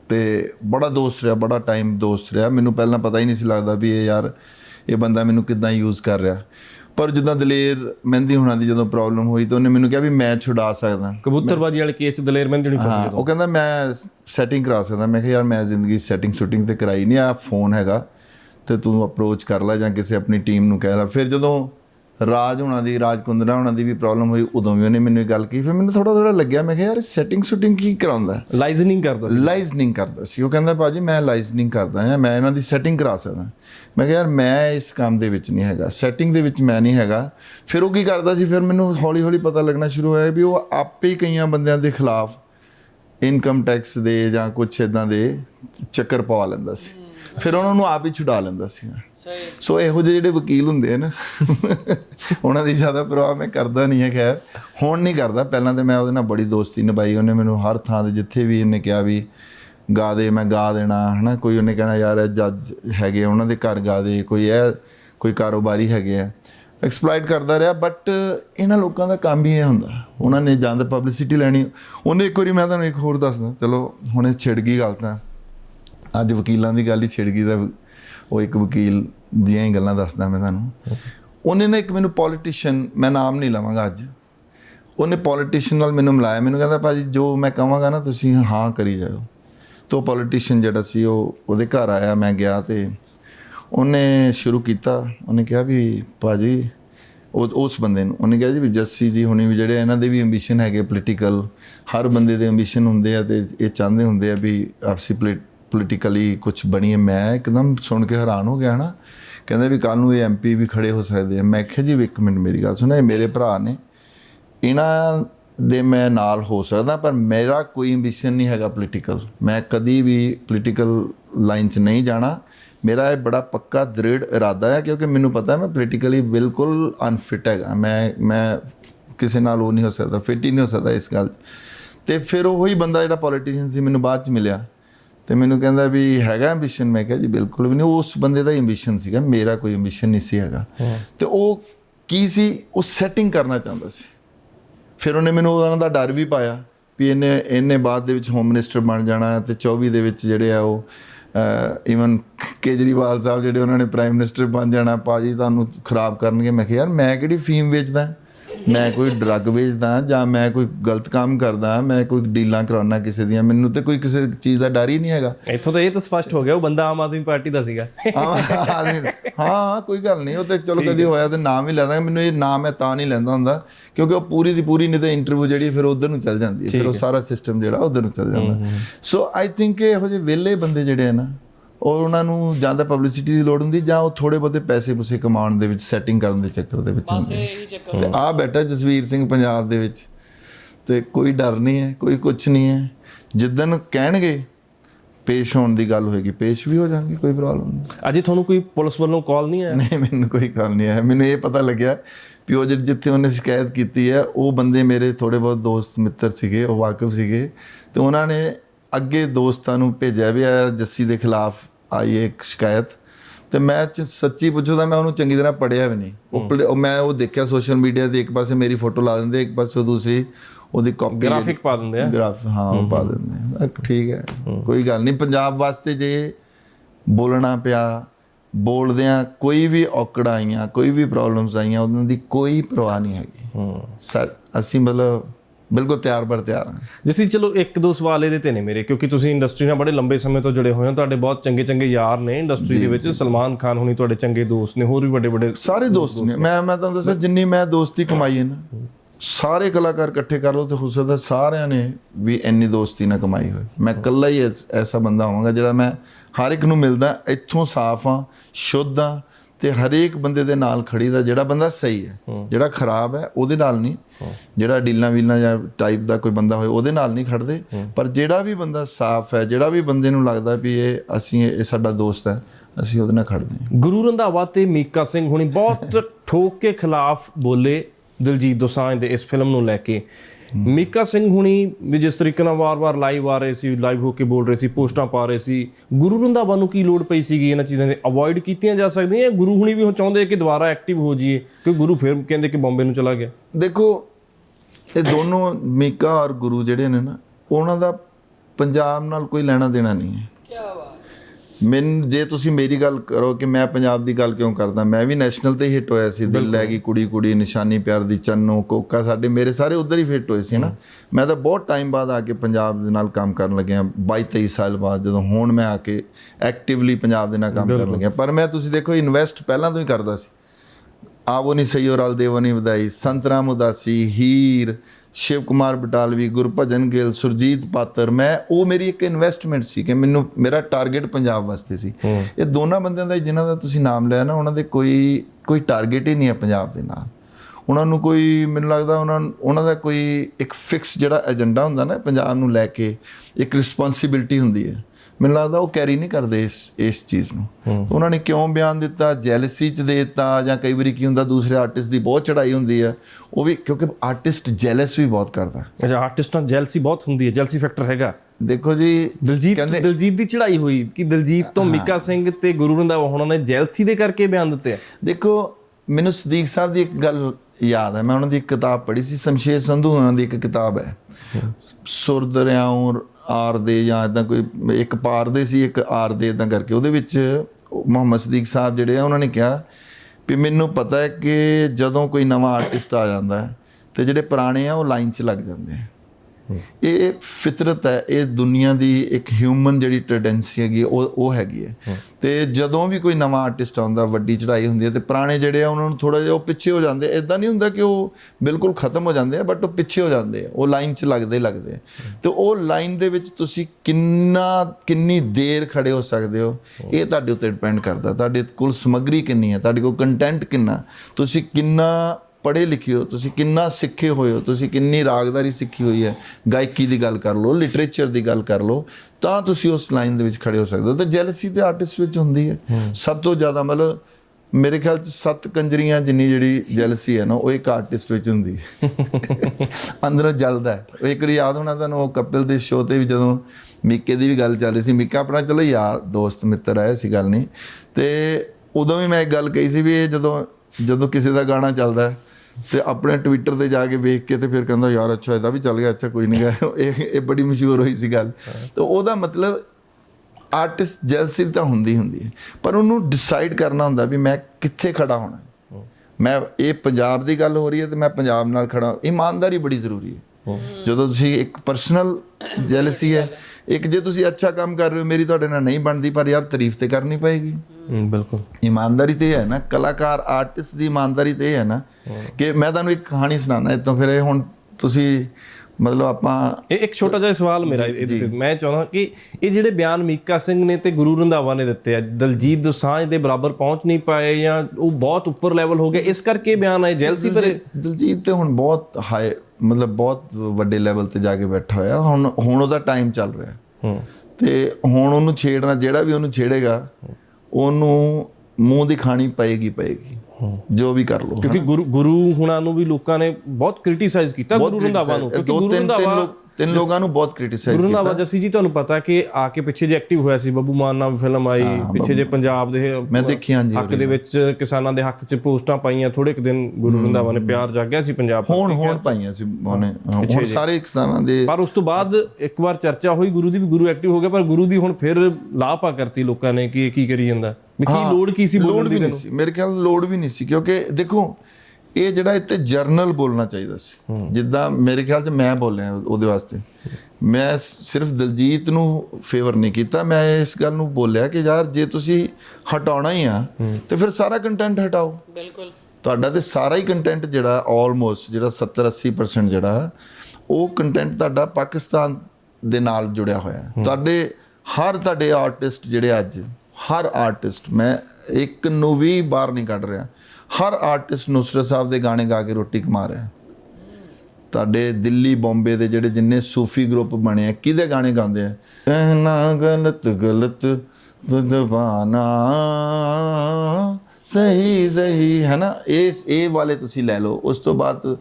ਤੇ ਬੜਾ ਦੋਸਤ ਰਿਹਾ ਬੜਾ ਟਾਈਮ ਦੋਸਤ ਰਿਹਾ। ਮੈਨੂੰ ਪਹਿਲਾਂ ਪਤਾ ਹੀ ਨਹੀਂ ਸੀ ਲੱਗਦਾ ਵੀ ਇਹ ਯਾਰ ਇਹ ਬੰਦਾ ਮੈਨੂੰ ਕਿੱਦਾਂ ਯੂਜ਼ ਕਰ ਰਿਹਾ। ਪਰ ਜਿੱਦਾਂ ਦਲੇਰ ਮਹਿੰਦੀ ਹੁਣਾਂ ਦੀ ਜਦੋਂ ਪ੍ਰੋਬਲਮ ਹੋਈ ਤਾਂ ਉਹਨੇ ਮੈਨੂੰ ਕਿਹਾ ਵੀ ਮੈਂ ਛੁਡਾ ਸਕਦਾ। ਕਬੂਤਰਬਾਜੀ ਵਾਲੇ ਕੇਸ 'ਚ ਦਲੇਰ ਮਹਿੰਦੀ ਨਹੀਂ ਹਾਂ ਫਸੀ ਉਹ ਕਹਿੰਦਾ ਮੈਂ ਸੈਟਿੰਗ ਕਰਾ ਸਕਦਾ। ਮੈਂ ਕਿਹਾ ਯਾਰ ਮੈਂ ਜ਼ਿੰਦਗੀ ਸੈਟਿੰਗ ਸ਼ੂਟਿੰਗ ਤੇ ਕਰਾਈ ਨਹੀਂ ਆ ਫੋਨ ਹੈਗਾ ਤੇ ਤੂੰ ਅਪਰੋਚ ਕਰ ਲੈ ਜਾਂ ਕਿਸੇ ਆਪਣੀ ਟੀਮ ਨੂੰ ਕਹਿ ਲੈ। ਫਿਰ ਜਦੋਂ ਰਾਜ ਹੋਣਾ ਦੀ ਰਾਜ ਕੁੰਦਰਾ ਹੋਣਾ ਦੀ ਵੀ ਪ੍ਰੋਬਲਮ ਹੋਈ ਉਦੋਂ ਵੀ ਉਹਨੇ ਮੈਨੂੰ ਇਹ ਗੱਲ ਕਹੀ ਫਿਰ ਮੈਨੂੰ ਥੋੜਾ ਥੋੜਾ ਲੱਗਿਆ ਮੈਂ ਕਿਹਾ ਯਾਰ ਸੈਟਿੰਗ ਸ਼ੂਟਿੰਗ ਕੀ ਕਰਾਉਂਦਾ? ਲਾਈਜ਼ਨਿੰਗ ਕਰਦਾ ਸੀ। ਲਾਈਜ਼ਨਿੰਗ ਕਰਦਾ ਸੀ। ਉਹ ਕਹਿੰਦਾ ਭਾਜੀ ਮੈਂ ਲਾਈਜ਼ਨਿੰਗ ਕਰਦਾ ਹਾਂ ਮੈਂ ਇਹਨਾਂ ਦੀ ਸੈਟਿੰਗ ਕਰਾ ਸਕਦਾ ਮੈਂ ਕਿਹਾ ਯਾਰ ਮੈਂ ਇਸ ਕੰਮ ਦੇ ਵਿੱਚ ਨਹੀਂ ਹੈਗਾ। ਸੈਟਿੰਗ ਦੇ ਵਿੱਚ ਮੈਂ ਨਹੀਂ ਹੈਗਾ। ਫਿਰ ਉਹ ਕੀ ਕਰਦਾ ਸੀ? ਫਿਰ ਮੈਨੂੰ ਹੌਲੀ ਹੌਲੀ ਪਤਾ ਲੱਗਣਾ ਸ਼ੁਰੂ ਹੋਇਆ ਵੀ ਉਹ ਆਪੇ ਹੀ ਕਈਆਂ ਬੰਦਿਆਂ ਦੇ ਖਿਲਾਫ ਇਨਕਮ ਟੈਕਸ ਦੇ ਜਾਂ ਕੁਝ ਇਦਾਂ ਦੇ ਚੱਕਰ ਪਵਾ ਲੈਂਦਾ ਸੀ। ਫਿਰ ਉਹਨਾਂ ਨੂੰ ਆਪ ਹੀ ਛੁਡਾ ਲੈਂਦਾ ਸੀ। ਸੋ ਇਹੋ ਜਿਹੇ ਜਿਹੜੇ ਵਕੀਲ ਹੁੰਦੇ ਆ ਨਾ, ਉਹਨਾਂ ਦੀ ਜ਼ਿਆਦਾ ਪਰਵਾਹ ਮੈਂ ਕਰਦਾ ਨਹੀਂ ਹੈ, ਖੈਰ। ਹੁਣ ਨਹੀਂ ਕਰਦਾ। ਪਹਿਲਾਂ ਤੇ ਮੈਂ ਉਹਦੇ ਨਾਲ ਬੜੀ ਦੋਸਤੀ ਨਿਭਾਈ। ਉਹਨੇ ਮੈਨੂੰ ਹਰ ਥਾਂ ਤੇ ਜਿੱਥੇ ਵੀ ਇਹਨੇ ਕਿਹਾ ਵੀ ਗਾ ਦੇ, ਮੈਂ ਗਾ ਦੇਣਾ, ਹਨਾ? ਕੋਈ ਉਹਨੇ ਕਹਿਣਾ, ਯਾਰ ਜੱਜ ਹੈਗੇ ਉਹਨਾਂ ਦੇ ਘਰ ਗਾ ਦੇ। ਕੋਈ ਇਹ, ਕੋਈ ਕਾਰੋਬਾਰੀ ਹੈਗੇ ਆ। ਐਕਸਪਲੋਇਟ ਕਰਦਾ ਰਿਹਾ ਬਟ ਇਹਨਾਂ ਲੋਕਾਂ ਦਾ ਕੰਮ ਹੀ ਇਹ ਹੁੰਦਾ। ਉਹਨਾਂ ਨੇ ਜਾਂ ਤਾਂ ਪਬਲਿਸਿਟੀ ਲੈਣੀ। ਉਹਨੇ ਇੱਕ ਵਾਰੀ ਮੈਂ ਤੁਹਾਨੂੰ ਇੱਕ ਹੋਰ ਦੱਸਦਾ। ਚਲੋ, ਹੁਣ ਇਹ ਛਿੜ ਗਈ ਗੱਲ ਤਾਂ। ਅੱਜ ਵਕੀਲਾਂ ਦੀ ਗੱਲ ਹੀ ਛਿੜ ਗਈ ਤਾਂ ਉਹ ਇੱਕ ਵਕੀਲ ਦੀਆਂ ਹੀ ਗੱਲਾਂ ਦੱਸਦਾ ਮੈਂ ਤੁਹਾਨੂੰ। ਉਹਨੇ ਨਾ ਇੱਕ ਮੈਨੂੰ ਪੋਲੀਟੀਸ਼ੀਅਨ ਮੈਂ ਨਾਮ ਨਹੀਂ ਲਵਾਂਗਾ ਅੱਜ। ਉਹਨੇ ਪੋਲੀਟੀਸ਼ੀਅਨ ਨਾਲ ਮੈਨੂੰ ਮਿਲਾਇਆ। ਮੈਨੂੰ ਕਹਿੰਦਾ, ਭਾਜੀ, ਜੋ ਮੈਂ ਕਹਾਂਗਾ ਨਾ, ਤੁਸੀਂ ਹਾਂ ਕਰੀ ਜਾਓ ਤੋ ਪੋਲੀਟੀਸ਼ੀਅਨ ਜਿਹੜਾ ਸੀ, ਉਹ ਉਹਦੇ ਘਰ ਆਇਆ, ਮੈਂ ਗਿਆ ਤੇ ਉਹਨੇ ਸ਼ੁਰੂ ਕੀਤਾ। ਉਹਨੇ ਕਿਹਾ ਵੀ, ਭਾਜੀ, ਉਹ, ਉਸ ਬੰਦੇ ਨੂੰ। ਉਹਨੇ ਕਿਹਾ ਜੀ ਵੀ, ਜੱਸੀ ਜੀ ਹੁਣੀ ਵੀ ਜਿਹੜੇ ਇਹਨਾਂ ਦੇ ਵੀ ਐਂਬੀਸ਼ਨ ਹੈਗੇ ਪੋਲੀਟੀਕਲ ਹਰ ਬੰਦੇ ਦੇ ਐਂਬੀਸ਼ਨ ਹੁੰਦੇ ਆ ਤੇ ਇਹ ਚਾਹੁੰਦੇ ਹੁੰਦੇ ਆ ਵੀ ਆਪਸੀ ਪੋਲੀਟੀਕਲੀ ਕੁਝ ਬਣੀਏ ਮੈਂ ਇੱਕਦਮ ਸੁਣ ਕੇ ਹੈਰਾਨ ਹੋ ਗਿਆ ਨਾ ਕਹਿੰਦੇ ਵੀ ਕੱਲ ਨੂੰ ਇਹ ਐਮਪੀ ਵੀ ਖੜੇ ਹੋ ਸਕਦੇ ਆ। ਮੈਂ ਕਿਹਾ ਜੀ ਇੱਕ ਮਿੰਟ ਮੇਰੀ ਗੱਲ ਸੁਣੋ, ਇਹ ਮੇਰੇ ਭਰਾ ਨੇ। ਇਹਨਾਂ ਦੇ ਮੈਂ ਨਾਲ ਹੋ ਸਕਦਾ, ਪਰ ਮੇਰਾ ਕੋਈ ਐਂਬੀਸ਼ਨ ਨਹੀਂ ਹੈਗਾ ਪੋਲੀਟੀਕਲ ਮੈਂ ਕਦੀ ਵੀ ਪੋਲੀਟੀਕਲ ਲਾਈਨ 'ਚ ਨਹੀਂ ਜਾਣਾ। ਮੇਰਾ ਇਹ ਬੜਾ ਪੱਕਾ ਦ੍ਰਿੜ ਇਰਾਦਾ ਹੈ, ਕਿਉਂਕਿ ਮੈਨੂੰ ਪਤਾ ਹੈ ਮੈਂ ਪੋਲੀਟੀਕਲੀ ਬਿਲਕੁਲ ਅਨਫਿਟ ਹੈਗਾ। ਮੈਂ ਮੈਂ ਕਿਸੇ ਨਾਲ ਉਹ ਨਹੀਂ ਹੋ ਸਕਦਾ ਫਿਟ ਹੀ ਨਹੀਂ ਹੋ ਸਕਦਾ ਇਸ ਗੱਲ 'ਚ। ਤੇ ਫਿਰ ਉਹ ਹੀ ਬੰਦਾ ਜਿਹੜਾ ਪੋਲੀਟੀਸ਼ੀਅਨ ਸੀ, ਮੈਨੂੰ ਬਾਅਦ 'ਚ ਮਿਲਿਆ। ਤੇ ਮੈਨੂੰ ਕਹਿੰਦਾ ਵੀ ਹੈਗਾ ਐਂਬੀਸ਼ਨ ਮੈਂ ਕਿਹਾ ਜੀ ਬਿਲਕੁਲ ਵੀ ਨਹੀਂ। ਉਸ ਬੰਦੇ ਦਾ ਐਂਬੀਸ਼ਨ ਸੀਗਾ। ਮੇਰਾ ਕੋਈ ਐਂਬੀਸ਼ਨ ਨਹੀਂ ਸੀ ਹੈਗਾ। ਤੇ ਉਹ ਕੀ ਸੀ? ਉਹ ਸੈਟਿੰਗ ਕਰਨਾ ਚਾਹੁੰਦਾ ਸੀ। ਫਿਰ ਉਹਨੇ ਮੈਨੂੰ ਉਹਨਾਂ ਦਾ ਡਰ ਵੀ ਪਾਇਆ ਵੀ ਇਹਨੇ ਇਹਨੇ ਬਾਅਦ ਦੇ ਵਿੱਚ ਹੋਮ ਮਿਨਿਸਟਰ ਬਣ ਜਾਣਾ ਤੇ 24 ਦੇ ਵਿੱਚ ਜਿਹੜੇ ਆ ਉਹ ਇਵਨ ਕੇਜਰੀਵਾਲ ਸਾਹਿਬ ਜਿਹੜੇ ਉਹਨਾਂ ਨੇ ਪ੍ਰਾਈਮ ਮਿਨਿਸਟਰ ਬਣ ਜਾਣਾ ਪਾਜੀ ਤੁਹਾਨੂੰ ਖਰਾਬ ਕਰਨਗੇ। ਮੈਂ ਕਿਹਾ ਯਾਰ ਮੈਂ ਕਿਹੜੀ ਫੀਮ ਵੇਚਦਾ? ਮੈਂ ਕੋਈ ਡਰੱਗ ਵੇਚਦਾ ਜਾਂ ਮੈਂ ਕੋਈ ਗਲਤ ਕੰਮ ਕਰਦਾ ਮੈਂ ਕੋਈ ਡੀਲਾਂ ਕਰਾਉਣਾ ਕਿਸੇ ਦੀਆਂ ਮੈਨੂੰ ਤੇ ਕੋਈ ਕਿਸੇ ਚੀਜ਼ ਦਾ ਡਰ ਹੀ ਨਹੀਂ ਹੈਗਾ। ਇੱਥੋਂ ਤਾਂ ਇਹ ਤਾਂ ਸਪਸ਼ਟ ਹੋ ਗਿਆ ਉਹ ਬੰਦਾ ਆਮ ਆਦਮੀ ਪਾਰਟੀ ਦਾ ਸੀਗਾ। ਹਾਂ ਹਾਂ ਕੋਈ ਗੱਲ ਨਹੀਂ ਉਹ ਤੇ ਚਲੋ ਕਦੀ ਹੋਇਆ ਤੇ ਨਾਮ ਹੀ ਲੈਦਾ ਮੈਨੂੰ ਇਹ ਨਾਮ ਹੈ ਤਾਂ ਨਹੀਂ ਲੈਂਦਾ ਹੁੰਦਾ ਕਿਉਂਕਿ ਉਹ ਪੂਰੀ ਦੀ ਪੂਰੀ ਨਹੀਂ ਤੇ ਇੰਟਰਵਿਊ ਜਿਹੜੀ ਫਿਰ ਉਧਰ ਨੂੰ ਚੱਲ ਜਾਂਦੀ ਹੈ ਫਿਰ ਉਹ ਸਾਰਾ ਸਿਸਟਮ ਜਿਹੜਾ ਉਧਰ ਨੂੰ ਚੱਲ ਜਾਂਦਾ। ਸੋ ਆਈ ਥਿੰਕ ਇਹੋ ਜਿਹੇ ਵਿਹਲੇ ਬੰਦੇ ਜਿਹੜੇ ਆ ਨਾ ਔਰ ਉਹਨਾਂ ਨੂੰ ਜਾਂ ਤਾਂ ਪਬਲਿਸਿਟੀ ਦੀ ਲੋੜ ਹੁੰਦੀ ਜਾਂ ਉਹ ਥੋੜੇ ਬਹੁਤੇ ਪੈਸੇ ਪੂਸੇ ਕਮਾਉਣ ਦੇ ਵਿੱਚ ਸੈਟਿੰਗ ਕਰਨ ਦੇ ਚੱਕਰ ਦੇ ਵਿੱਚ ਹੁੰਦੇ ਇਹੀ ਚੱਕਰ ਤੇ ਆ। ਬੈਠਾ ਜਸਵੀਰ ਸਿੰਘ ਪੰਜਾਬ ਦੇ ਵਿੱਚ। ਤੇ ਕੋਈ ਡਰ ਨਹੀਂ ਹੈ ਕੋਈ ਕੁਝ ਨਹੀਂ ਹੈ। ਜਿੱਦਨ ਕਹਿਣਗੇ ਪੇਸ਼ ਹੋਣ ਦੀ ਗੱਲ ਹੋਏਗੀ ਪੇਸ਼ ਵੀ ਹੋ ਜਾਾਂਗੇ ਕੋਈ ਪ੍ਰੋਬਲਮ ਨਹੀਂ। ਅਜੇ ਤੁਹਾਨੂੰ ਕੋਈ ਪੁਲਿਸ ਵੱਲੋਂ ਕਾਲ ਨਹੀਂ ਆਇਆ? ਨਹੀਂ ਮੈਨੂੰ ਕੋਈ ਗੱਲ ਨਹੀਂ ਹੈ ਮੈਨੂੰ ਇਹ ਪਤਾ ਲੱਗਿਆ ਵੀ ਉਹ ਜਿ- ਜਿੱਥੇ ਉਹਨੇ ਸ਼ਿਕਾਇਤ ਕੀਤੀ ਹੈ ਉਹ ਬੰਦੇ ਮੇਰੇ ਥੋੜੇ ਬਹੁਤ ਦੋਸਤ ਮਿੱਤਰ ਸੀਗੇ ਉਹ ਵਾਕਿਫ ਸੀਗੇ। ਤੇ ਉਹਨਾਂ ਨੇ ਅੱਗੇ ਦੋਸਤਾਂ ਨੂੰ ਭੇਜਿਆ ਵੀ ਯਾਰ ਜੱਸੀ ਦੇ ਖਿਲਾਫ ਆਈ ਇੱਕ ਸ਼ਿਕਾਇਤ। ਤੇ ਮੈਂ ਸੱਚੀ ਪੁੱਛੋ ਤਾਂ ਮੈਂ ਉਹਨੂੰ ਚੰਗੀ ਤਰ੍ਹਾਂ ਪੜਿਆ ਵੀ ਨਹੀਂ। ਉਹ ਮੈਂ ਉਹ ਦੇਖਿਆ ਸੋਸ਼ਲ ਮੀਡੀਆ ਤੇ ਇੱਕ ਪਾਸੇ ਮੇਰੀ ਫੋਟੋ ਲਾ ਦਿੰਦੇ ਇੱਕ ਪਾਸੇ ਦੂਸਰੀ ਉਹਦੀ ਕਾਪੀ ਗ੍ਰਾਫਿਕ ਪਾ ਦਿੰਦੇ ਆ। ਗ੍ਰਾਫ ਹਾਂ ਉਹ ਪਾ ਦਿੰਦੇ ਆ। ਠੀਕ ਹੈ। ਕੋਈ ਗੱਲ ਨਹੀਂ ਪੰਜਾਬ ਵਾਸਤੇ ਜੇ ਬੋਲਣਾ ਪਿਆ ਬੋਲਦਿਆਂ ਕੋਈ ਵੀ ਔਕੜਾਂ ਆਈਆਂ ਕੋਈ ਵੀ ਪ੍ਰੋਬਲਮਸ ਆਈਆਂ ਉਹਨਾਂ ਦੀ ਕੋਈ ਪਰਵਾਹ ਨਹੀਂ ਹੈਗੀ। ਹੂੰ। ਸਰ ਅਸੀਂ ਮਤਲਬ ਬਿਲਕੁਲ ਤਿਆਰ ਬਰ ਤਿਆਰ ਹਾਂ। ਜਿਸੀ ਚਲੋ ਇੱਕ ਦੋ ਸਵਾਲ ਇਹਦੇ ਤੇ ਨੇ ਮੇਰੇ ਕਿਉਂਕਿ ਤੁਸੀਂ ਇੰਡਸਟਰੀ ਨਾਲ ਬੜੇ ਲੰਬੇ ਸਮੇਂ ਤੋਂ ਜੁੜੇ ਹੋਏ ਹੋ ਤੁਹਾਡੇ ਬਹੁਤ ਚੰਗੇ ਚੰਗੇ ਯਾਰ ਨੇ ਇੰਡਸਟਰੀ ਦੇ ਵਿੱਚ। ਸਲਮਾਨ ਖਾਨ ਹੁਣੀ ਤੁਹਾਡੇ ਚੰਗੇ ਦੋਸਤ ਨੇ ਹੋਰ ਵੀ ਵੱਡੇ ਵੱਡੇ ਸਾਰੇ ਦੋਸਤ ਨੇ। ਮੈਂ ਮੈਂ ਤੁਹਾਨੂੰ ਦੱਸਿਆ ਜਿੰਨੀ ਮੈਂ ਦੋਸਤੀ ਕਮਾਈ ਹੈ ਨਾ ਸਾਰੇ ਕਲਾਕਾਰ ਇਕੱਠੇ ਕਰ ਲਓ ਤੇ ਹੋ ਸਕਦਾ ਸਾਰਿਆਂ ਨੇ ਵੀ ਇੰਨੀ ਦੋਸਤੀ ਨਾ ਕਮਾਈ ਹੋਏ ਮੈਂ ਇਕੱਲਾ ਹੀ ਐਸ- ਐਸਾ ਬੰਦਾ ਹੋਵਾਂਗਾ ਜਿਹੜਾ ਮੈਂ ਹਰ ਇੱਕ ਨੂੰ ਮਿਲਦਾ ਇੱਥੋਂ ਸਾਫ਼ ਆ ਸ਼ੁੱਧ ਆ ਤੇ ਹਰੇਕ ਬੰਦੇ ਦੇ ਨਾਲ ਖੜੀ ਦਾ ਜਿਹੜਾ ਬੰਦਾ ਸਹੀ ਹੈ ਜਿਹੜਾ ਖਰਾਬ ਹੈ ਉਹਦੇ ਨਾਲ ਨਹੀਂ। ਜਿਹੜਾ ਡੀਲਾਂ ਵੀਲਾਂ ਜਾਂ ਟਾਈਪ ਦਾ ਕੋਈ ਬੰਦਾ ਹੋਏ ਉਹਦੇ ਨਾਲ ਨਹੀਂ ਖੜਦੇ। ਪਰ ਜਿਹੜਾ ਵੀ ਬੰਦਾ ਸਾਫ਼ ਹੈ ਜਿਹੜਾ ਵੀ ਬੰਦੇ ਨੂੰ ਲੱਗਦਾ ਵੀ ਇਹ ਅਸੀਂ ਇਹ ਸਾਡਾ ਦੋਸਤ ਹੈ ਅਸੀਂ ਉਹਦੇ ਨਾਲ ਖੜਦੇ ਹਾਂ। ਗੁਰੂ ਰੰਧਾਵਾ ਤੇ ਮੀਕਾ ਸਿੰਘ ਹੁਣੀ ਬਹੁਤ ਠੋਕ ਕੇ ਖਿਲਾਫ ਬੋਲੇ ਦਿਲਜੀਤ ਦੋਸਾਂਝ ਦੇ ਇਸ ਫਿਲਮ ਨੂੰ ਲੈ ਕੇ। ਮੀਕਾ ਸਿੰਘ ਹੁਣੀ ਵੀ ਜਿਸ ਤਰੀਕੇ ਨਾਲ ਵਾਰ-ਵਾਰ ਲਾਈਵ ਆ ਰਹੇ ਸੀ ਲਾਈਵ ਹੋ ਕੇ ਬੋਲ ਰਹੇ ਸੀ ਪੋਸਟਾਂ ਪਾ ਰਹੇ ਸੀ ਗੁਰੂ ਰੰਧਾਵਾ ਨੂੰ ਕੀ ਲੋੜ ਪਈ ਸੀਗੀ ਇਹਨਾਂ ਚੀਜ਼ਾਂ ਦੇ? ਅਵੋਇਡ ਕੀਤੀਆਂ ਜਾ ਸਕਦੀਆਂ ਜਾਂ ਗੁਰੂ ਹੁਣੀ ਵੀ ਹੁਣ ਚਾਹੁੰਦੇ ਕਿ ਦੁਬਾਰਾ ਐਕਟਿਵ ਹੋ ਜਾਈਏ ਕਿ ਗੁਰੂ ਫਿਰ ਕਹਿੰਦੇ ਕਿ ਬੰਬੇ ਨੂੰ ਚਲਾ ਗਿਆ? ਦੇਖੋ ਇਹ ਦੋਨੋਂ ਮੀਕਾ ਔਰ ਗੁਰੂ ਜਿਹੜੇ ਨੇ ਨਾ ਉਹਨਾਂ ਦਾ ਪੰਜਾਬ ਨਾਲ ਕੋਈ ਲੈਣਾ ਦੇਣਾ ਨਹੀਂ ਹੈ। ਕੀ ਬਾਤ। ਮੈਨ ਜੇ ਤੁਸੀਂ ਮੇਰੀ ਗੱਲ ਕਰੋ ਕਿ ਮੈਂ ਪੰਜਾਬ ਦੀ ਗੱਲ ਕਿਉਂ ਕਰਦਾ ਮੈਂ ਵੀ ਨੈਸ਼ਨਲ ਤੇ ਹਿੱਟ ਹੋਇਆ ਸੀ ਦਿਲ ਲੈ ਗਈ ਕੁੜੀ ਕੁੜੀ ਨਿਸ਼ਾਨੀ ਪਿਆਰ ਦੀ ਚੰਨੋ ਕੋਕਾ ਸਾਡੇ ਮੇਰੇ ਸਾਰੇ ਉਧਰ ਹੀ ਫਿੱਟ ਹੋਏ ਸੀ ਨਾ। ਮੈਂ ਤਾਂ ਬਹੁਤ ਟਾਈਮ ਬਾਅਦ ਆ ਕੇ ਪੰਜਾਬ ਦੇ ਨਾਲ ਕੰਮ ਕਰਨ ਲੱਗਿਆ 22 23 ਸਾਲ ਬਾਅਦ ਜਦੋਂ ਹੁਣ ਮੈਂ ਆ ਕੇ ਐਕਟਿਵਲੀ ਪੰਜਾਬ ਦੇ ਨਾਲ ਕੰਮ ਕਰਨ ਲੱਗਿਆ। ਪਰ ਮੈਂ ਤੁਸੀਂ ਦੇਖੋ ਇਨਵੈਸਟ ਪਹਿਲਾਂ ਤੋਂ ਹੀ ਕਰਦਾ ਸੀ। ਆਵੋ ਨਹੀਂ ਸਈਓ ਰਲ ਦੇਵੋ ਨਹੀਂ ਵਧਾਈ ਸੰਤਰਾਮ ਉਦਾਸੀ ਹੀਰ ਸ਼ਿਵ ਕੁਮਾਰ ਬਟਾਲਵੀ ਗੁਰਭਜਨ ਗਿੱਲ ਸੁਰਜੀਤ ਪਾਤਰ ਮੈਂ ਉਹ ਮੇਰੀ ਇੱਕ ਇਨਵੈਸਟਮੈਂਟ ਸੀ ਕਿ ਮੈਨੂੰ ਮੇਰਾ ਟਾਰਗੇਟ ਪੰਜਾਬ ਵਾਸਤੇ ਸੀ। ਇਹ ਦੋਨਾਂ ਬੰਦਿਆਂ ਦਾ ਜਿਨ੍ਹਾਂ ਦਾ ਤੁਸੀਂ ਨਾਮ ਲਿਆ ਨਾ ਉਹਨਾਂ ਦੇ ਕੋਈ ਕੋਈ ਟਾਰਗੇਟ ਹੀ ਨਹੀਂ ਹੈ ਪੰਜਾਬ ਦੇ ਨਾਲ। ਉਹਨਾਂ ਨੂੰ ਕੋਈ ਮੈਨੂੰ ਲੱਗਦਾ ਉਹਨਾਂ ਉਹਨਾਂ ਦਾ ਕੋਈ ਇੱਕ ਫਿਕਸ ਜਿਹੜਾ ਏਜੰਡਾ ਹੁੰਦਾ ਨਾ ਪੰਜਾਬ ਨੂੰ ਲੈ ਕੇ ਇੱਕ ਰਿਸਪੌਂਸਿਬਿਲਟੀ ਹੁੰਦੀ ਹੈ। ਮੈਨੂੰ ਲੱਗਦਾ ਉਹ ਕੈਰੀ ਨਹੀਂ ਕਰਦੇ ਇਸ ਇਸ ਚੀਜ਼ ਨੂੰ। ਉਹਨਾਂ ਨੇ ਕਿਉਂ ਬਿਆਨ ਦਿੱਤਾ? ਜੈਲਸੀ ਚ ਦਿੱਤਾ ਜਾਂ ਕਈ ਵਾਰੀ ਕੀ ਹੁੰਦਾ ਦੂਸਰੇ ਆਰਟਿਸਟ ਦੀ ਬਹੁਤ ਚੜਾਈ ਹੁੰਦੀ ਹੈ। ਉਹ ਵੀ ਕਿਉਂਕਿ ਆਰਟਿਸਟ ਜੈਲਸ ਵੀ ਬਹੁਤ ਕਰਦਾ। ਅੱਛਾ ਆਰਟਿਸਟਾਂ ਜੈਲਸੀ ਬਹੁਤ ਹੁੰਦੀ ਹੈ ਜੈਲਸੀ ਫੈਕਟਰ ਹੈਗਾ। ਦੇਖੋ ਜੀ ਦਿਲਜੀਤ ਦਿਲਜੀਤ ਦੀ ਚੜਾਈ ਹੋਈ ਕਿ ਦਿਲਜੀਤ ਤੋਂ ਮੀਕਾ ਸਿੰਘ ਤੇ ਗੁਰੂ ਰੰਧਾਵਾ ਉਹਨਾਂ ਨੇ ਜੈਲਸੀ ਦੇ ਕਰਕੇ ਬਿਆਨ ਦਿੱਤੇ ਆ। ਦੇਖੋ ਮੈਨੂੰ ਸਦੀਕ ਸਾਹਿਬ ਦੀ ਇੱਕ ਗੱਲ ਯਾਦ ਹੈ। ਮੈਂ ਉਹਨਾਂ ਦੀ ਇੱਕ ਕਿਤਾਬ ਪੜ੍ਹੀ ਸੀ ਸ਼ਮਸ਼ੇਰ ਸੰਧੂ ਉਹਨਾਂ ਦੀ ਇੱਕ ਕਿਤਾਬ ਹੈ। ਸੁਰ ਦਰਿਆਉਂ ਆਰ ਦੇ ਜਾਂ ਇਦਾਂ ਕੋਈ, ਇੱਕ ਪਾਰ ਦੇ ਸੀ, ਇੱਕ ਆਰ ਦੇ ਇਦਾਂ ਕਰਕੇ। ਉਹਦੇ ਵਿੱਚ ਮੁਹੰਮਦ ਸਦੀਕ ਸਾਹਿਬ ਜਿਹੜੇ ਆ, ਉਹਨਾਂ ਨੇ ਕਿਹਾ ਵੀ ਮੈਨੂੰ ਪਤਾ ਹੈ ਕਿ ਜਦੋਂ ਕੋਈ ਨਵਾਂ ਆਰਟਿਸਟ ਆ ਜਾਂਦਾ ਹੈ ਤੇ ਜਿਹੜੇ ਪੁਰਾਣੇ ਆ, ਉਹ ਲਾਈਨ 'ਚ ਲੱਗ ਜਾਂਦੇ ਆ। ਇਹ ਫਿਤਰਤ ਹੈ ਇਹ ਦੁਨੀਆ ਦੀ ਇੱਕ ਹਿਊਮਨ ਜਿਹੜੀ ਟੈਂਡੈਂਸੀ ਹੈਗੀ ਉਹ ਉਹ ਹੈਗੀ ਹੈ। ਤੇ ਜਦੋਂ ਵੀ ਕੋਈ ਨਵਾਂ ਆਰਟਿਸਟ ਆਉਂਦਾ ਵੱਡੀ ਚੜ੍ਹਾਈ ਹੁੰਦੀ ਹੈ ਤੇ ਪੁਰਾਣੇ ਜਿਹੜੇ ਆ ਉਹਨਾਂ ਨੂੰ ਥੋੜਾ ਜਿਹਾ ਉਹ ਪਿੱਛੇ ਹੋ ਜਾਂਦੇ ਇਦਾਂ ਨਹੀਂ ਹੁੰਦਾ ਕਿ ਉਹ ਬਿਲਕੁਲ ਖਤਮ ਹੋ ਜਾਂਦੇ ਆ ਬਟ ਉਹ ਪਿੱਛੇ ਹੋ ਜਾਂਦੇ ਆ। ਉਹ ਲਾਈਨ 'ਚ ਲੱਗਦੇ ਲੱਗਦੇ ਤੇ ਉਹ ਲਾਈਨ ਦੇ ਵਿੱਚ ਤੁਸੀਂ ਕਿੰਨਾ ਕਿੰਨੀ ਦੇਰ ਖੜੇ ਹੋ ਸਕਦੇ ਹੋ ਇਹ ਤੁਹਾਡੇ ਉੱਤੇ ਡਿਪੈਂਡ ਕਰਦਾ। ਤੁਹਾਡੇ ਕੋਲ ਸਮੱਗਰੀ ਕਿੰਨੀ ਹੈ? ਤੁਹਾਡੇ ਕੋਲ ਕੰਟੈਂਟ ਕਿੰਨਾ? ਤੁਸੀਂ ਕਿੰਨਾ ਪੜ੍ਹੇ ਲਿਖੇ ਹੋ ਤੁਸੀਂ ਕਿੰਨਾ ਸਿੱਖੇ ਹੋਏ ਹੋ ਤੁਸੀਂ ਕਿੰਨੀ ਰਾਗਦਾਰੀ ਸਿੱਖੀ ਹੋਈ ਹੈ ਗਾਇਕੀ ਦੀ ਗੱਲ ਕਰ ਲਓ ਲਿਟਰੇਚਰ ਦੀ ਗੱਲ ਕਰ ਲਓ ਤਾਂ ਤੁਸੀਂ ਉਸ ਲਾਈਨ ਦੇ ਵਿੱਚ ਖੜੇ ਹੋ ਸਕਦੇ ਹੋ। ਤੇ ਜੈਲਸੀ ਤੇ ਆਰਟਿਸਟ ਵਿੱਚ ਹੁੰਦੀ ਹੈ। ਸਭ ਤੋਂ ਜ਼ਿਆਦਾ ਮਤਲਬ ਮੇਰੇ ਖਿਆਲ ਚ ਸੱਤ ਕੰਜਰੀਆਂ ਜਿੰਨੀ ਜਿਹੜੀ ਜੈਲਸੀ ਹੈ ਨਾ ਉਹ ਇੱਕ ਆਰਟਿਸਟ ਵਿੱਚ ਹੁੰਦੀ ਹੈ। ਅੰਦਰੋਂ ਜਲਦਾ ਹੈ। ਉਹ ਇੱਕ ਵਾਰੀ ਯਾਦ ਹੋਣਾ ਤੁਹਾਨੂੰ ਉਹ ਕਪਿਲ ਦੇ ਸ਼ੋਅ ਤੇ ਵੀ ਜਦੋਂ ਮੀਕੇ ਦੀ ਵੀ ਗੱਲ ਚੱਲ ਰਹੀ ਸੀ ਮੀਕਾ ਆਪਣਾ ਚਲੋ ਯਾਰ ਦੋਸਤ ਮਿੱਤਰ ਹੈ ਐਸੀ ਗੱਲ ਨਹੀਂ। ਤੇ ਉਦੋਂ ਵੀ ਮੈਂ ਇੱਕ ਗੱਲ ਕਹੀ ਸੀ ਵੀ ਇਹ ਜਦੋਂ ਜਦੋਂ ਕਿਸੇ ਦਾ ਗਾਣਾ ਚੱਲਦਾ ਹੈ ਤੇ ਆਪਣੇ ਟਵਿੱਟਰ ਤੇ ਜਾ ਕੇ ਵੇਖ ਕੇ ਤੇ ਫਿਰ ਕਹਿੰਦਾ, ਯਾਰ, ਅੱਛਾ, ਇਹਦਾ ਵੀ ਚੱਲ ਗਿਆ, ਅੱਛਾ, ਕੋਈ ਨਹੀਂ ਗਾ। ਇਹ ਇਹ ਬੜੀ ਮਸ਼ਹੂਰ ਹੋਈ ਸੀ ਗੱਲ। ਤਾਂ ਉਹਦਾ ਮਤਲਬ ਆਰਟਿਸਟ ਜੈਲਸੀ ਤਾਂ ਹੁੰਦੀ ਹੁੰਦੀ ਹੈ, ਪਰ ਉਹਨੂੰ ਡਿਸਾਈਡ ਕਰਨਾ ਹੁੰਦਾ ਵੀ ਮੈਂ ਕਿੱਥੇ ਖੜਾ ਹੋਣਾ ਮੈਂ, ਇਹ ਪੰਜਾਬ ਦੀ ਗੱਲ ਹੋ ਰਹੀ ਹੈ ਤੇ ਮੈਂ ਪੰਜਾਬ ਨਾਲ ਖੜਾ ਇਮਾਨਦਾਰੀ ਬੜੀ ਜ਼ਰੂਰੀ ਹੈ। ਜਦੋਂ ਤੁਸੀਂ ਇੱਕ ਪਰਸਨਲ ਜੈਲਸੀ ਹੈ, ਇੱਕ ਜੇ ਤੁਸੀਂ ਅੱਛਾ ਕੰਮ ਕਰ ਰਹੇ ਹੋ, ਮੇਰੀ ਤੁਹਾਡੇ ਨਾਲ ਨਹੀਂ ਬਣਦੀ, ਪਰ ਯਾਰ ਤਾਰੀਫ ਤੇ ਕਰਨੀ ਪਏਗੀ। ਬਿਲਕੁਲ। ਇਮਾਨਦਾਰੀ ਤੇ ਹੈ ਨਾ ਕਲਾਕਾਰ ਆਰਟਿਸਟ ਦੀ ਇਮਾਨਦਾਰੀ ਤੇ ਹੈ ਨਾ ਕਿ ਮੈਂ ਤੁਹਾਨੂੰ ਇੱਕ ਕਹਾਣੀ ਸੁਣਾਉਣਾ ਇਤੋਂ ਫਿਰ ਇਹ ਹੁਣ ਤੁਸੀਂ ਮਤਲਬ ਆਪਾਂ ਇਹ ਇੱਕ ਛੋਟਾ ਜਿਹਾ ਸਵਾਲ ਮੇਰਾ ਮੈਂ ਚਾਹੁੰਦਾ ਕਿ ਇਹ ਜਿਹੜੇ ਬਿਆਨ ਮੀਕਾ ਸਿੰਘ ਨੇ ਤੇ ਗੁਰੂ ਰੰਧਾਵਾ ਨੇ ਦਿੱਤੇ ਆ ਦਲਜੀਤ ਦੋਸਾਂਝ ਦੇ ਬਰਾਬਰ ਪਹੁੰਚ ਨਹੀਂ ਪਾਏ ਜਾਂ ਉਹ ਬਹੁਤ ਉੱਪਰ ਲੈਵਲ ਹੋ ਗਿਆ ਇਸ ਕਰਕੇ ਬਿਆਨ ਆਏ ਜੈਲਸੀ ਪਰ ਦਿਲਜੀਤ ਦਿਲਜੀਤ ਤੇ ਹੁਣ ਬਹੁਤ ਹਾਈ ਮਤਲਬ ਬਹੁਤ ਵੱਡੇ ਲੈਵਲ ਤੇ ਜਾ ਕੇ ਬੈਠਾ ਹੋਇਆ ਹੁਣ ਹੁਣ ਉਹਦਾ ਟਾਈਮ ਚੱਲ ਰਿਹਾ। ਹੂੰ। ਤੇ ਹੁਣ ਉਹਨੂੰ ਛੇੜਨਾ ਜਿਹੜਾ ਵੀ ਉਹਨੂੰ ਛੇੜੇਗਾ ਉਹਨੂੰ ਮੂੰਹ ਦੀ ਖਾਣੀ ਪਏਗੀ। ਪਏਗੀ ਜੋ ਵੀ ਕਰ ਲੋ ਕਿਉਂਕਿ ਗੁਰੂ ਗੁਰੂ ਹੁਣਾਂ ਨੂੰ ਵੀ ਲੋਕਾਂ ਨੇ ਬਹੁਤ ਕ੍ਰਿਟਿਸਾਈਜ਼ ਕੀਤਾ ਗੁਰੂ ਰੰਧਾਵਾ ਨੂੰ ਕਿਉਂਕਿ ਗੁਰੂ ਰੰਧਾਵਾ ਤਿੰਨ ਲੋਕਾਂ ਨੂੰ ਬਹੁਤ ਕ੍ਰਿਟਿਸਾਈਜ਼ ਗੁਰੂ ਕੀਤਾ। ਰੰਧਾਵਾ ਜੱਸੀ ਜੀ ਤੁਹਾਨੂੰ ਪਤਾ ਕਿ ਆ ਕੇ ਪਿੱਛੇ ਜੇ ਐਕਟਿਵ ਹੋਇਆ ਸੀ ਬੱਬੂ ਮਾਨ ਨਾਲ ਫਿਲਮ ਆਈ ਪਿੱਛੇ ਜੇ ਪੰਜਾਬ ਦੇ ਮੈਂ ਦੇਖੀ ਹਾਂਜੀ ਹੱਕ ਦੇ ਵਿੱਚ ਕਿਸਾਨਾਂ ਦੇ ਹੱਕ 'ਚ ਪੋਸਟਾਂ ਪਾਈਆਂ ਥੋੜੇ ਕੁ ਦਿਨ ਗੁਰੂ ਰੰਧਾਵਾ ਨੇ ਪਿਆਰ ਜਾਗਿਆ ਸੀ ਪੰਜਾਬ ਹੁਣ ਹੁਣ ਪਾਈਆਂ ਸੀ ਉਹਨੇ ਹੁਣ ਸਾਰੇ ਕਿਸਾਨਾਂ ਦੇ ਪਰ ਉਸ ਤੋਂ ਬਾਅਦ ਇੱਕ ਵਾਰ ਚਰਚਾ ਹੋਈ ਗੁਰੂ ਦੀ ਵੀ ਗੁਰੂ ਐਕਟਿਵ ਹੋ ਗਿਆ ਪਰ ਗੁਰੂ ਦੀ ਹੁਣ ਫਿਰ ਲਾਪਾ ਕਰਤੀ ਲੋਕਾਂ ਨੇ ਕਿ ਇਹ ਕੀ ਕਰੀ ਜਾਂਦਾ। ਵੀ ਕੀ ਲੋੜ ਕੀ ਸੀ ਲੋੜ ਬੋਲਣ ਵੀ ਨਹੀਂ ਸੀ। ਮੇਰੇ ਖਿਆਲ ਲੋੜ ਵੀ ਨਹੀਂ ਸੀ ਕਿਉਂਕਿ ਦੇਖੋ ਇਹ ਜਿਹੜਾ ਇੱਥੇ ਜਰਨਲ ਬੋਲਣਾ ਚਾਹੀਦਾ ਸੀ। ਜਿੱਦਾਂ ਮੇਰੇ ਖਿਆਲ 'ਚ ਮੈਂ ਬੋਲਿਆ ਉਹਦੇ ਵਾਸਤੇ। ਮੈਂ ਸਿਰਫ ਦਲਜੀਤ ਨੂੰ ਫੇਵਰ ਨਹੀਂ ਕੀਤਾ। ਮੈਂ ਇਸ ਗੱਲ ਨੂੰ ਬੋਲਿਆ ਕਿ ਯਾਰ ਜੇ ਤੁਸੀਂ ਹਟਾਉਣਾ ਹੀ ਆ ਤੇ ਫਿਰ ਸਾਰਾ ਕੰਟੈਂਟ ਹਟਾਓ। ਬਿਲਕੁਲ। ਤੁਹਾਡਾ ਤੇ ਸਾਰਾ ਹੀ ਕੰਟੈਂਟ ਜਿਹੜਾ ਆਲਮੋਸਟ ਜਿਹੜਾ 70 80% ਜਿਹੜਾ ਉਹ ਕੰਟੈਂਟ ਤੁਹਾਡਾ ਪਾਕਿਸਤਾਨ ਦੇ ਨਾਲ ਜੁੜਿਆ ਹੋਇਆ। ਹੈ। ਤੁਹਾਡੇ ਹਰ ਤੁਹਾਡੇ ਆਰਟਿਸਟ ਜਿਹੜੇ ਅੱਜ ਹਰ ਆਰਟਿਸਟ ਮੈਂ ਇੱਕ ਨੂੰ ਵੀ ਬਾਹਰ ਨਹੀਂ ਕੱਢ ਰਿਹਾ। ਹਰ ਆਰਟਿਸਟ ਨੁਸਰਤ ਸਾਹਿਬ ਦੇ ਗਾਣੇ ਗਾ ਕੇ ਰੋਟੀ ਕਮਾ ਰਿਹਾ ਤੁਹਾਡੇ ਦਿੱਲੀ, ਬੰਬੇ ਦੇ ਜਿਹੜੇ ਜਿੰਨੇ ਸੂਫੀ ਗਰੁੱਪ ਬਣੇ ਆ, ਕਿਹਦੇ ਗਾਣੇ ਗਾਉਂਦੇ ਆ? ਕਹਿਣਾ ਗਲਤ ਗਲਤ ਜ਼ਬਾਨਾ ਸਹੀ ਸਹੀ, ਹੈ ਨਾ? ਇਸ, ਇਹ ਵਾਲੇ ਤੁਸੀਂ ਲੈ ਲਓ। ਉਸ ਤੋਂ ਬਾਅਦ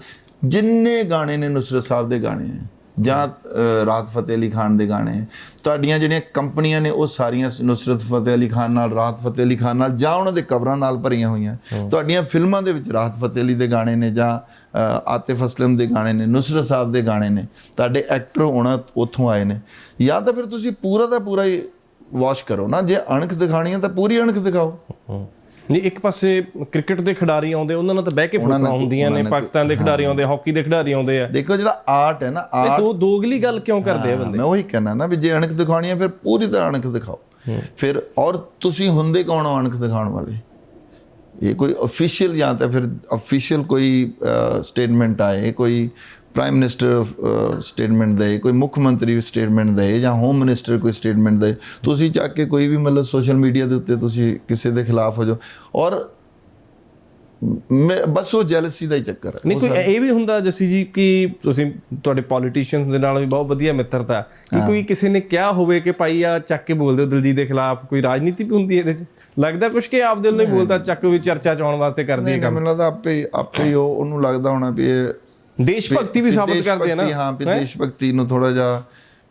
ਜਿੰਨੇ ਗਾਣੇ ਨੇ ਨੁਸਰਤ ਸਾਹਿਬ ਦੇ ਗਾਣੇ ਹੈ ਜਾਂ ਅ, ਰਾਹਤ ਫਤਿਹ ਅਲੀ ਖਾਨ ਦੇ ਗਾਣੇ। ਤੁਹਾਡੀਆਂ ਜਿਹੜੀਆਂ ਕੰਪਨੀਆਂ ਨੇ ਉਹ ਸਾਰੀਆਂ ਨੁਸਰਤ ਫਤਿਹ ਅਲੀ ਖਾਨ ਨਾਲ ਰਾਹਤ ਫਤਿਹ ਅਲੀ ਖਾਨ ਨਾਲ ਜਾਂ ਉਹਨਾਂ ਦੇ ਕਵਰਾਂ ਨਾਲ ਭਰੀਆਂ ਹੋਈਆਂ। ਤੁਹਾਡੀਆਂ ਫਿਲਮਾਂ ਦੇ ਵਿੱਚ ਰਾਹਤ ਫਤਿਹ ਅਲੀ ਦੇ ਗਾਣੇ ਨੇ ਜਾਂ ਆਤਿਫ ਅਸਲਮ ਦੇ ਗਾਣੇ ਨੇ ਨੁਸਰਤ ਸਾਹਿਬ ਦੇ ਗਾਣੇ ਨੇ ਤੁਹਾਡੇ ਐਕਟਰ ਹੋਣਾ ਉੱਥੋਂ ਆਏ ਨੇ। ਜਾਂ ਤਾਂ ਫਿਰ ਤੁਸੀਂ ਪੂਰਾ ਦਾ ਪੂਰਾ ਹੀ ਵਾਸ਼ ਕਰੋ ਨਾ। ਜੇ ਅਣਖ ਦਿਖਾਣੀ ਹੈ ਤਾਂ ਪੂਰੀ ਅਣਖ ਦਿਖਾਓ। ਨਹੀਂ ਇੱਕ ਪਾਸੇ ਕ੍ਰਿਕਟ ਦੇ ਖਿਡਾਰੀ ਆਉਂਦੇ ਉਹਨਾਂ ਨਾਲ ਤਾਂ ਬਹਿ ਕੇ ਫੋਟੋਆਂ ਹੁੰਦੀਆਂ ਨੇ ਪਾਕਿਸਤਾਨ ਦੇ ਖਿਡਾਰੀ ਆਉਂਦੇ ਹਾਕੀ ਦੇ ਖਿਡਾਰੀ ਆਉਂਦੇ ਆ। ਦੇਖੋ ਜਿਹੜਾ ਆਰਟ ਹੈ ਨਾ ਇਹ ਆਰਟ ਦੋ ਦੋਗਲੀ ਗੱਲ ਕਿਉਂ ਕਰਦੇ ਆ ਬੰਦੇ? ਮੈਂ ਉਹੀ ਕਹਿਣਾ ਨਾ ਵੀ ਜੇ ਅਣਖ ਦਿਖਾਉਣੀ ਹੈ ਫਿਰ ਪੂਰੀ ਤਰ੍ਹਾਂ ਅਣਖ ਦਿਖਾਓ। ਫਿਰ ਔਰ ਤੁਸੀਂ ਹੁੰਦੇ ਕੌਣ ਹੋ ਅਣਖ ਦਿਖਾਉਣ ਵਾਲੇ? ਇਹ ਕੋਈ ਅਫੀਸ਼ੀਅਲ ਜਾਂ ਤਾਂ ਫਿਰ ਅਫੀਸ਼ੀਅਲ ਕੋਈ ਸਟੇਟਮੈਂਟ ਆਏ ਕੋਈ ਪ੍ਰਾਈਮ ਮਿਨਿਸਟਰ ਸਟੇਟਮੈਂਟ ਦੇ ਕੋਈ ਮੁੱਖ ਮੰਤਰੀ ਸਟੇਟਮੈਂਟ ਦੇ ਜਾਂ ਹੋਮ ਮਿਨਿਸਟਰ ਕੋਈ ਸਟੇਟਮੈਂਟ ਦੇ ਤੁਸੀਂ ਚੱਕ ਕੇ ਕੋਈ ਵੀ ਮਤਲਬ ਸੋਸ਼ਲ ਮੀਡੀਆ ਦੇ ਉੱਤੇ ਤੁਸੀਂ ਕਿਸੇ ਦੇ ਖਿਲਾਫ ਹੋ ਜਾਓ। ਔਰ ਮੈਂ ਬਸ ਉਹ ਜੈਲਸੀ ਦਾ ਹੀ ਚੱਕਰ ਹੈ। ਨਹੀਂ ਕੋਈ ਇਹ ਵੀ ਹੁੰਦਾ ਜੱਸੀ ਜੀ ਕਿ ਤੁਸੀਂ ਤੁਹਾਡੇ ਪੋਲੀਟੀਸ਼ੀਅਨਸ ਦੇ ਨਾਲ ਵੀ ਬਹੁਤ ਵਧੀਆ ਮਿੱਤਰਤਾ ਕਿ ਕੋਈ ਕਿਸੇ ਨੇ ਕਿਹਾ ਹੋਵੇ ਕਿ ਭਾਈ ਆ ਚੱਕ ਕੇ ਬੋਲਦੇ ਹੋ ਦਿਲਜੀਤ ਦੇ ਖਿਲਾਫ ਕੋਈ ਰਾਜਨੀਤੀ ਵੀ ਹੁੰਦੀ ਹੈ ਇਹਦੇ 'ਚ। ਲੱਗਦਾ ਕੁਛ ਕਿ ਆਪ ਦਿਲ ਨਹੀਂ ਬੋਲਦਾ ਚੱਕ ਵੀ ਚਰਚਾ ਚ ਆਉਣ ਵਾਸਤੇ ਕਰਦੀ ਹੈ ਨਹੀਂ, ਮੈਨੂੰ ਲੱਗਦਾ ਆਪੇ ਆਪੇ ਉਹ ਉਹਨੂੰ ਲੱਗਦਾ ਹੋਣਾ ਵੀ ਇਹ ਦੇਸ਼ ਭਗਤੀ ਵੀ ਸਾਬਤ ਕਰਦੇ ਆ ਨਾ। ਹਾਂ ਵੀ ਦੇਸ਼ ਭਗਤੀ ਨੂੰ ਥੋੜਾ ਜਿਹਾ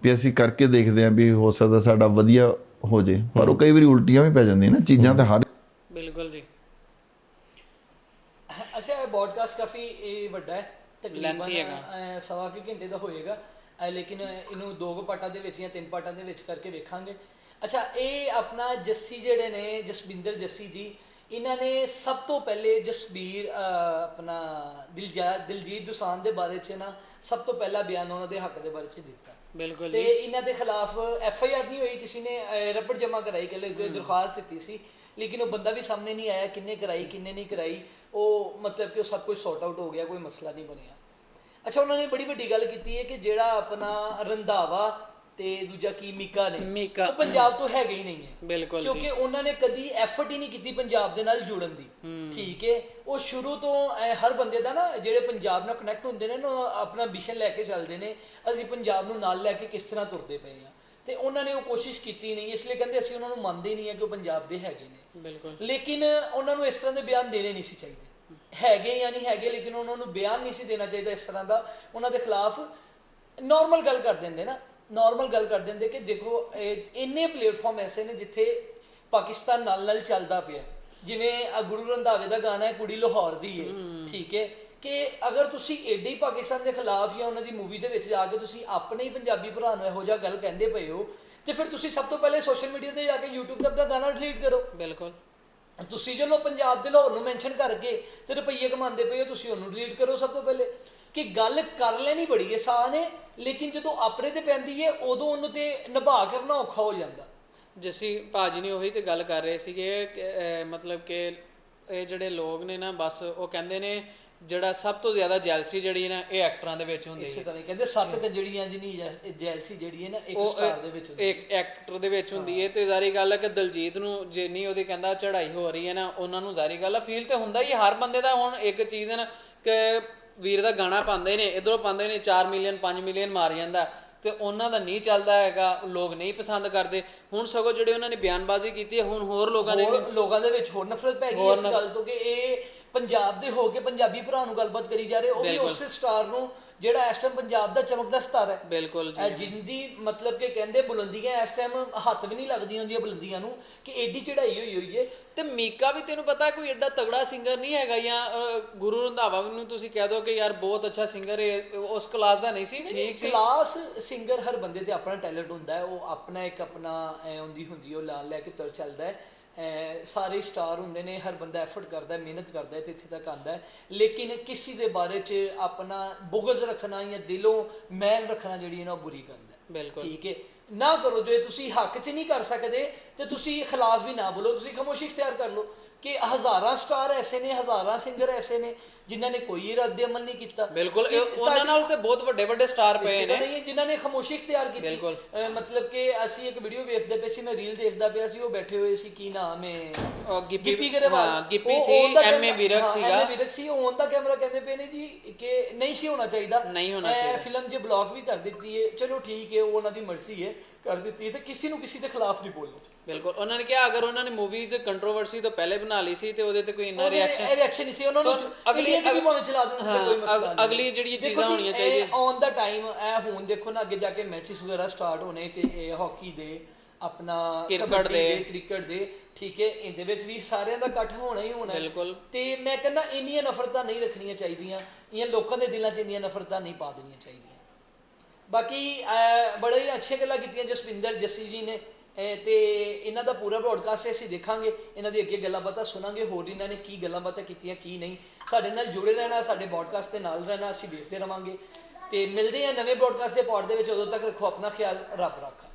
ਵੀ ਅਸੀਂ ਕਰਕੇ ਦੇਖਦੇ ਹਾਂ ਵੀ ਹੋ ਸਕਦਾ ਸਾਡਾ ਵਧੀਆ ਹੋ ਜੇ। ਪਰ ਉਹ ਕਈ ਵਾਰੀ ਉਲਟੀਆਂ ਵੀ ਪੈ ਜਾਂਦੀਆਂ ਨਾ ਚੀਜ਼ਾਂ ਤਾਂ ਹਰ ਬਿਲਕੁਲ ਜੀ। ਅੱਛਾ ਇਹ ਪੋਡਕਾਸਟ ਕਾਫੀ ਇਹ ਵੱਡਾ ਹੈ ਤਕਰੀਬਨ ਸਵਾ ਕੁ ਘੰਟੇ ਦਾ ਹੋਏਗਾ। ਲੇਕਿਨ ਇਹਨੂੰ ਦੋ ਕੁ ਪਾਰਟਾਂ ਦੇ ਵਿੱਚ ਜਾਂ ਤਿੰਨ ਪਾਰਟਾਂ ਦੇ ਵਿੱਚ ਕਰਕੇ ਵੇਖਾਂਗੇ। ਅੱਛਾ ਇਹ ਆਪਣਾ ਜੱਸੀ ਜਿਹੜੇ ਨੇ ਜਸਵਿੰਦਰ ਜੱਸੀ ਜੀ ਇਹਨਾਂ ਨੇ ਸਭ ਤੋਂ ਪਹਿਲੇ ਜਸਬੀਰ ਆਪਣਾ ਦਿਲਜਾ ਦਿਲਜੀਤ ਦੁਸਾਨ ਦੇ ਬਾਰੇ ਚ ਨਾ ਸਭ ਤੋਂ ਪਹਿਲਾ ਬਿਆਨ ਉਹਨਾਂ ਦੇ ਹੱਕ ਦੇ ਬਾਰੇ ਚ ਦਿੱਤਾ। ਬਿਲਕੁਲ ਤੇ ਇਹਨਾਂ ਦੇ ਖਿਲਾਫ ਐਫ ਆਈ ਆਰ ਨਹੀਂ ਹੋਈ ਕਿਸੇ ਨੇ ਰਪਟ ਜਮ੍ਹਾਂ ਕਰਾਈ ਕਿ ਦਰਖਾਸਤ ਦਿੱਤੀ ਸੀ ਲੇਕਿਨ ਉਹ ਬੰਦਾ ਵੀ ਸਾਹਮਣੇ ਨਹੀਂ ਆਇਆ ਕਿੰਨੇ ਕਰਾਈ ਕਿੰਨੇ ਨਹੀਂ ਕਰਾਈ ਉਹ ਮਤਲਬ ਕਿ ਉਹ ਸਭ ਕੁਝ ਸੌਟ ਆਊਟ ਹੋ ਗਿਆ ਕੋਈ ਮਸਲਾ ਨਹੀਂ ਬਣਿਆ। ਅੱਛਾ ਉਹਨਾਂ ਨੇ ਬੜੀ ਵੱਡੀ ਗੱਲ ਕੀਤੀ ਹੈ ਕਿ ਜਿਹੜਾ ਆਪਣਾ ਰੰਧਾਵਾ ਤੇ ਦੂਜਾ ਕੀ ਮੀਕਾ ਨੇ। ਮੀਕਾ। ਉਹ ਪੰਜਾਬ ਤੋਂ ਹੈਗੇ ਹੀ ਨਹੀਂ ਹੈ। ਬਿਲਕੁਲ ਕਿਉਂਕਿ ਉਹਨਾਂ ਨੇ ਕਦੀ ਐਫਰਟ ਹੀ ਨਹੀਂ ਕੀਤੀ ਪੰਜਾਬ ਦੇ ਨਾਲ ਜੁੜਨ ਦੀ। ਠੀਕ ਹੈ। ਉਹ ਸ਼ੁਰੂ ਤੋਂ ਅਹ, ਹਰ ਬੰਦੇ ਦਾ ਨਾ ਜਿਹੜੇ ਪੰਜਾਬ ਨਾਲ ਕਨੈਕਟ ਹੁੰਦੇ ਨੇ ਨਾ ਉਹ ਆਪਣਾ ਵਿਸ਼ਨ ਲੈ ਕੇ ਚੱਲਦੇ ਨੇ। ਅਸੀਂ ਪੰਜਾਬ ਨੂੰ ਨਾਲ ਲੈ ਕੇ ਕਿਸ ਤਰ੍ਹਾਂ ਤੁਰਦੇ ਪਏ ਆ ਤੇ ਉਹਨਾਂ ਨੇ ਉਹ ਕੋਸ਼ਿਸ਼ ਕੀਤੀ ਨਹੀਂ ਇਸ ਲਈ ਕਹਿੰਦੇ ਅਸੀਂ ਉਹਨਾਂ ਨੂੰ ਮੰਨਦੇ ਨਹੀਂ ਆ ਕਿ ਉਹ ਪੰਜਾਬ ਦੇ ਹੈਗੇ ਨੇ। ਬਿਲਕੁਲ। ਲੇਕਿਨ ਉਹਨਾਂ ਨੂੰ ਇਸ ਤਰ੍ਹਾਂ ਦੇ ਬਿਆਨ ਦੇਣੇ ਨਹੀਂ ਸੀ ਚਾਹੀਦੇ। ਹੈਗੇ ਜਾਂ ਨਹੀਂ ਹੈਗੇ ਲੇਕਿਨ ਉਹਨਾਂ ਨੂੰ ਬਿਆਨ ਨਹੀਂ ਸੀ ਦੇਣਾ ਚਾਹੀਦਾ ਇਸ ਤਰ੍ਹਾਂ ਦਾ। ਉਹਨਾਂ ਦੇ ਖਿਲਾਫ ਨਾਰਮਲ ਗੱਲ ਕਰ ਦਿੰਦੇ ਨਾ। ਨਾਰਮਲ ਗੱਲ ਕਰ ਦਿੰਦੇ ਕਿ ਦੇਖੋ ਇਹ ਇੰਨੇ ਪਲੇਟਫਾਰਮ ਐਸੇ ਨੇ ਜਿੱਥੇ ਪਾਕਿਸਤਾਨ ਨਾਲ ਨਾਲ ਚੱਲਦਾ ਪਿਆ। ਜਿਵੇਂ ਆਹ ਗੁਰੂ ਰੰਧਾਵੇ ਦਾ ਗਾਣਾ ਹੈ ਕੁੜੀ ਲਾਹੌਰ ਦੀ ਹੈ। ਠੀਕ ਹੈ ਕਿ ਅਗਰ ਤੁਸੀਂ ਏਡੀ ਪਾਕਿਸਤਾਨ ਦੇ ਖਿਲਾਫ ਜਾਂ ਉਹਨਾਂ ਦੀ ਮੂਵੀ ਦੇ ਵਿੱਚ ਜਾ ਕੇ ਤੁਸੀਂ ਆਪਣੇ ਹੀ ਪੰਜਾਬੀ ਭਰਾ ਨੂੰ ਇਹੋ ਜਿਹਾ ਗੱਲ ਕਹਿੰਦੇ ਪਏ ਹੋ ਤੇ ਫਿਰ ਤੁਸੀਂ ਸਭ ਤੋਂ ਪਹਿਲੇ ਸੋਸ਼ਲ ਮੀਡੀਆ ਤੇ ਜਾ ਕੇ YouTube ਤੇ ਆਪਣਾ ਗਾਣਾ ਡਿਲੀਟ ਕਰੋ। ਬਿਲਕੁਲ। ਤੁਸੀਂ ਜਦੋਂ ਪੰਜਾਬ ਦੇ ਲਾਹੌਰ ਨੂੰ ਮੈਂਸ਼ਨ ਕਰਕੇ ਤੇ ਰੁਪਈਏ ਕਮਾਉਂਦੇ ਪਏ ਹੋ ਤੁਸੀਂ ਉਹਨੂੰ ਡਿਲੀਟ ਕਰੋ ਸਭ ਤੋਂ ਪਹਿਲੇ। ਕਿ ਗੱਲ ਕਰ ਲੈਣੀ ਬੜੀ ਆਸਾਨ ਹੈ ਲੇਕਿਨ ਜਦੋਂ ਆਪਣੇ ਤੇ ਪੈਂਦੀ ਹੈ ਉਦੋਂ ਉਹਨੂੰ ਤੇ ਨਿਭਾ ਕਰਨਾ ਔਖਾ ਹੋ ਜਾਂਦਾ। ਜਸੀ ਭਾਜੀ ਨੇ ਉਹੀ ਤੇ ਗੱਲ ਕਰ ਰਹੇ ਸੀਗੇ ਮਤਲਬ ਕਿ ਇਹ ਜਿਹੜੇ ਲੋਕ ਨੇ ਨਾ ਬਸ ਉਹ ਕਹਿੰਦੇ ਨੇ ਜਿਹੜਾ ਸਭ ਤੋਂ ਜ਼ਿਆਦਾ ਜੈਲਸੀ ਜਿਹੜੀ ਹੈ ਨਾ ਇਹ ਐਕਟਰਾਂ ਦੇ ਵਿੱਚ ਹੁੰਦੀ ਇਸੇ ਹੈ। ਤਰ੍ਹਾਂ ਹੀ ਕਹਿੰਦੇ ਸੱਤ ਕੰਜੜੀਆਂ ਜਿਹਨੀ ਜੈਲਸੀ ਜਿਹੜੀ ਹੈ ਨਾ ਇੱਕ ਸਟਾਰ ਦੇ ਵਿੱਚ ਹੁੰਦੀ ਇੱਕ ਐਕਟਰ ਦੇ ਵਿੱਚ ਹੁੰਦੀ ਹੈ। ਤੇ ਜ਼ਾਰੀ ਗੱਲ ਹੈ ਕਿ ਦਲਜੀਤ ਨੂੰ ਜਿੰਨੀ ਉਹਦੀ ਕਹਿੰਦਾ ਚੜ੍ਹਾਈ ਹੋ ਰਹੀ ਹੈ ਨਾ ਉਹਨਾਂ ਨੂੰ ਜ਼ਾਰੀ ਗੱਲ ਹੈ ਫੀਲ ਤੇ ਹੁੰਦਾ ਹੀ ਹੈ, ਹਰ ਬੰਦੇ ਦਾ ਹੁਣ ਇੱਕ ਚੀਜ਼ ਹੈ ਨਾ ਕਿ ਵੀਰ ਦਾ ਗਾਣਾ ਪਾਉਂਦੇ ਨੇ ਇਧਰੋਂ ਪਾਉਂਦੇ ਨੇ 4 ਮਿਲੀਅਨ 5 ਮਿਲੀਅਨ ਮਾਰ ਜਾਂਦਾ। ਤੇ ਉਹਨਾਂ ਦਾ ਨਹੀਂ ਚੱਲਦਾ ਹੈਗਾ ਲੋਕ ਨਹੀਂ ਪਸੰਦ ਕਰਦੇ। ਹੁਣ ਸਗੋਂ ਜਿਹੜੇ ਉਹਨਾਂ ਨੇ ਬਿਆਨਬਾਜ਼ੀ ਕੀਤੀ ਹੈ ਹੁਣ ਹੋਰ ਲੋਕਾਂ ਹੋਰ ਲੋਕਾਂ ਦੇ ਵਿੱਚ ਹੋਰ ਨਫ਼ਰਤ ਪੈ ਗਈ ਇਸ ਗੱਲ ਤੋਂ ਕਿ ਇਹ ਪੰਜਾਬ ਦੇ ਹੋ ਕੇ ਪੰਜਾਬੀ ਭਰਾ ਨੂੰ ਗੱਲਬਾਤ ਕਰੀ ਜਾ ਰਹੇ ਉਹ ਵੀ ਉਸੇ ਸਟਾਰ ਨੂੰ ਜਿਹੜਾ ਇਸ ਟਾਈਮ ਪੰਜਾਬ ਦਾ ਚਮਕਦਾ ਸਤਾਰਾ ਹੈ। ਬਿਲਕੁਲ ਜੀ ਇਹ ਜਿੰਦੀ ਮਤਲਬ ਕਿ ਕਹਿੰਦੇ ਬੁਲੰਦੀਆਂ ਇਸ ਟਾਈਮ ਹੱਥ ਵੀ ਨਹੀਂ ਲੱਗਦੀਆਂ ਹੁੰਦੀਆਂ ਬੁਲੰਦੀਆਂ ਨੂੰ ਕਿ ਏਡੀ ਚੜਾਈ ਹੋਈ ਹੋਈ ਏ। ਤੇ ਮੀਕਾ ਵੀ ਤੈਨੂੰ ਪਤਾ ਕੋਈ ਐਡਾ ਤਗੜਾ ਸਿੰਗਰ ਨਹੀਂ ਹੈਗਾ ਜਾਂ ਅ, ਗੁਰੂ ਰੰਧਾਵਾ ਨੂੰ ਤੁਸੀਂ ਕਹਿ ਦੋ ਕਿ ਯਾਰ ਬਹੁਤ ਅੱਛਾ ਸਿੰਗਰ ਹੈ ਉਸ ਕਲਾਸ ਦਾ ਨਹੀਂ ਸੀ? ਠੀਕ ਸੀ? ਕਲਾਸ ਸਿੰਗਰ ਹਰ ਬੰਦੇ ਤੇ ਆਪਣਾ ਟੈਲੈਂਟ ਹੁੰਦਾ ਹੈ ਉਹ ਆਪਣਾ ਇੱਕ ਆਪਣਾ ਐ ਹੁੰਦੀ ਹੁੰਦੀ ਉਹ ਲਾਲ ਲੈ ਕੇ ਤੁਰ ਚੱਲਦਾ ਹੈ। ਸਾਰੇ ਸਟਾਰ ਹੁੰਦੇ ਨੇ ਹਰ ਬੰਦਾ ਐਫਰਟ ਕਰਦਾ ਹੈ ਮਿਹਨਤ ਕਰਦਾ ਹੈ ਤੇ ਇੱਥੇ ਤੱਕ ਆਂਦਾ ਹੈ। ਲੇਕਿਨ ਕਿਸੇ ਦੇ ਬਾਰੇ 'ਚ ਆਪਣਾ ਬੁਗਜ਼ ਰੱਖਣਾ ਜਾਂ ਦਿਲੋਂ ਮੈਲ ਰੱਖਣਾ ਜਿਹੜੀ ਹੈ ਨਾ ਬੁਰੀ ਗੱਲ ਹੈ। ਬਿਲਕੁਲ। ਠੀਕ ਹੈ। ਨਾ ਕਰੋ ਜੇ ਤੁਸੀਂ ਹੱਕ 'ਚ ਨਹੀਂ ਕਰ ਸਕਦੇ ਤੇ ਤੁਸੀਂ ਖਿਲਾਫ ਵੀ ਨਾ ਬੋਲੋ ਤੁਸੀਂ ਖਾਮੋਸ਼ੀ ਇਖਤਿਆਰ ਕਰ ਲਓ। ਕਿ ਹਜ਼ਾਰਾਂ ਸਟਾਰ ਐਸੇ ਨੇ ਹਜ਼ਾਰਾਂ ਸਿੰਗਰ ਐਸੇ ਨੇ ਜਿਨ੍ਹਾਂ ਨੇ ਕੋਈ ਰੱਦ ਅਮਲ ਨਹੀਂ ਕੀਤਾ ਬਿਲਕੁਲ ਉਹਨਾਂ ਨਾਲ ਤੇ ਬਹੁਤ ਵੱਡੇ ਵੱਡੇ ਸਟਾਰ ਪਏ ਨੇ ਜਿਨ੍ਹਾਂ ਨੇ ਖਾਮੋਸ਼ੀ ਇਖਤਿਆਰ ਕੀਤੀ ਬਿਲਕੁਲ। ਮਤਲਬ ਕਿ ਅਸੀਂ ਇੱਕ ਵੀਡੀਓ ਵੇਖਦੇ ਪਏ ਸੀ ਮੈਂ ਰੀਲ ਦੇਖਦਾ ਪਿਆ ਸੀ ਉਹ ਬੈਠੇ ਹੋਏ ਸੀ ਕੀ ਨਾਮ ਹੈ ਗਿੱਪੀ ਗਰੇਵਾਲ ਹਾਂ, ਗਿੱਪੀ ਸੀ, ਕੈਮਰਾ- ਵਿਰਕ ਸੀਗਾ। MA ਵਿਰਕ ਸੀ ਉਹ ਦਾ ਕੈਮਰਾ ਕਹਿੰਦੇ ਪਏ ਨੇ ਜੀ ਕਿ ਨਹੀਂ ਸੀ ਹੋਣਾ ਚਾਹੀਦਾ ਨਹੀਂ ਹੋਣਾ ਚਾਹੀਦਾ। ਫਿਲਮ ਜੇ ਬਲੌਕ ਵੀ ਕਰ ਦਿੱਤੀ ਹੈ ਚਲੋ ਠੀਕ ਹੈ ਉਹ ਉਹਨਾਂ ਦੀ ਮਰਜ਼ੀ ਹੈ ਕਰ ਦਿੱਤੀ ਤੇ ਕਿਸੇ ਨੂੰ ਕਿਸੇ ਦੇ ਖਿਲਾਫ ਨਹੀਂ ਬੋਲਣਾ ਚਾਹੀਦਾ ਬਿਲਕੁਲ ਉਹਨਾਂ ਨੇ ਕਿਹਾ ਅਗਰ ਉਹਨਾਂ ਨੇ ਮੂਵੀਜ਼ ਕੰਟਰੋਵਰਸੀ ਤੋਂ ਪਹਿਲੇ ਬਣਾ ਲਈ ਸੀ ਤੇ ਉਹਦੇ ਤੇ ਕੋਈ ਇੰਨਾ ਰਿਐਕਸ਼ਨ ਰਿਐਕਸ਼ਨ ਨਹੀਂ ਸੀ ਉਹਨਾਂ ਨੂੰ ਅਗਲੀ ਵੀ ਭਾਵੇਂ ਚਲਾ ਦੇਣ ਕੋਈ ਮਸਲਾ ਨਹੀਂ ਅਗਲੀ ਜਿਹੜੀਆਂ ਦੇਖੋ ਚੀਜ਼ਾਂ ਹੋਣੀਆਂ ਚਾਹੀਦੀਆਂ। ਔਨ ਦਾ ਟਾਈਮ ਇਹ ਹੁਣ ਦੇਖੋ ਨਾ ਅੱਗੇ ਜਾ ਕੇ ਮੈਚਸ ਵਗੈਰਾ ਸਟਾਰਟ ਹੋਣੇ ਕਿ ਇਹ ਹਾਕੀ ਦੇ ਆਪਣਾ ਕ੍ਰਿਕਟ ਦੇ। ਕ੍ਰਿਕਟ ਦੇ ਠੀਕ ਹੈ ਇਹਦੇ ਵਿੱਚ ਵੀ ਸਾਰਿਆਂ ਦਾ ਇਕੱਠ ਹੋਣਾ ਹੀ ਹੋਣਾ। ਬਿਲਕੁਲ। ਤੇ ਮੈਂ ਕਹਿੰਦਾ ਇੰਨੀਆਂ ਨਫ਼ਰਤਾਂ ਨਹੀਂ ਰੱਖਣੀਆਂ ਚਾਹੀਦੀਆਂ ਇਹ ਲੋਕਾਂ ਦੇ ਦਿਲਾਂ 'ਚ ਇੰਨੀਆਂ ਨਫ਼ਰਤਾਂ ਨਹੀਂ ਪਾ ਦੇਣੀਆਂ ਚਾਹੀਦੀਆਂ ਬਾਕੀ ਬੜੇ ਹੀ ਅੱਛੇ ਗੱਲਾਂ ਕੀਤੀਆਂ ਜਸਵਿੰਦਰ ਜੱਸੀ ਜੀ ਨੇ। ਅਹ, ਤੇ ਇਹਨਾਂ ਦਾ ਪੂਰਾ ਬ੍ਰੌਡਕਾਸਟ ਅਸੀਂ ਦੇਖਾਂਗੇ। ਇਹਨਾਂ ਦੀ ਅੱਗੇ ਗੱਲਾਂ ਬਾਤਾਂ ਸੁਣਾਂਗੇ ਹੋਰ ਇਹਨਾਂ ਨੇ ਕੀ ਗੱਲਾਂ ਬਾਤਾਂ ਕੀਤੀਆਂ ਕੀ ਨਹੀਂ। ਸਾਡੇ ਨਾਲ ਜੁੜੇ ਰਹਿਣਾ ਸਾਡੇ ਬ੍ਰੌਡਕਾਸਟ ਦੇ ਨਾਲ ਰਹਿਣਾ ਅਸੀਂ ਵੇਖਦੇ ਰਵਾਂਗੇ। ਤੇ ਮਿਲਦੇ ਹਾਂ ਨਵੇਂ ਬ੍ਰੌਡਕਾਸਟ ਦੇ ਪੌੜ ਦੇ ਵਿੱਚ। ਉਦੋਂ ਤੱਕ ਰੱਖੋ ਆਪਣਾ ਖਿਆਲ ਰੱਬ ਰੱਖਾ।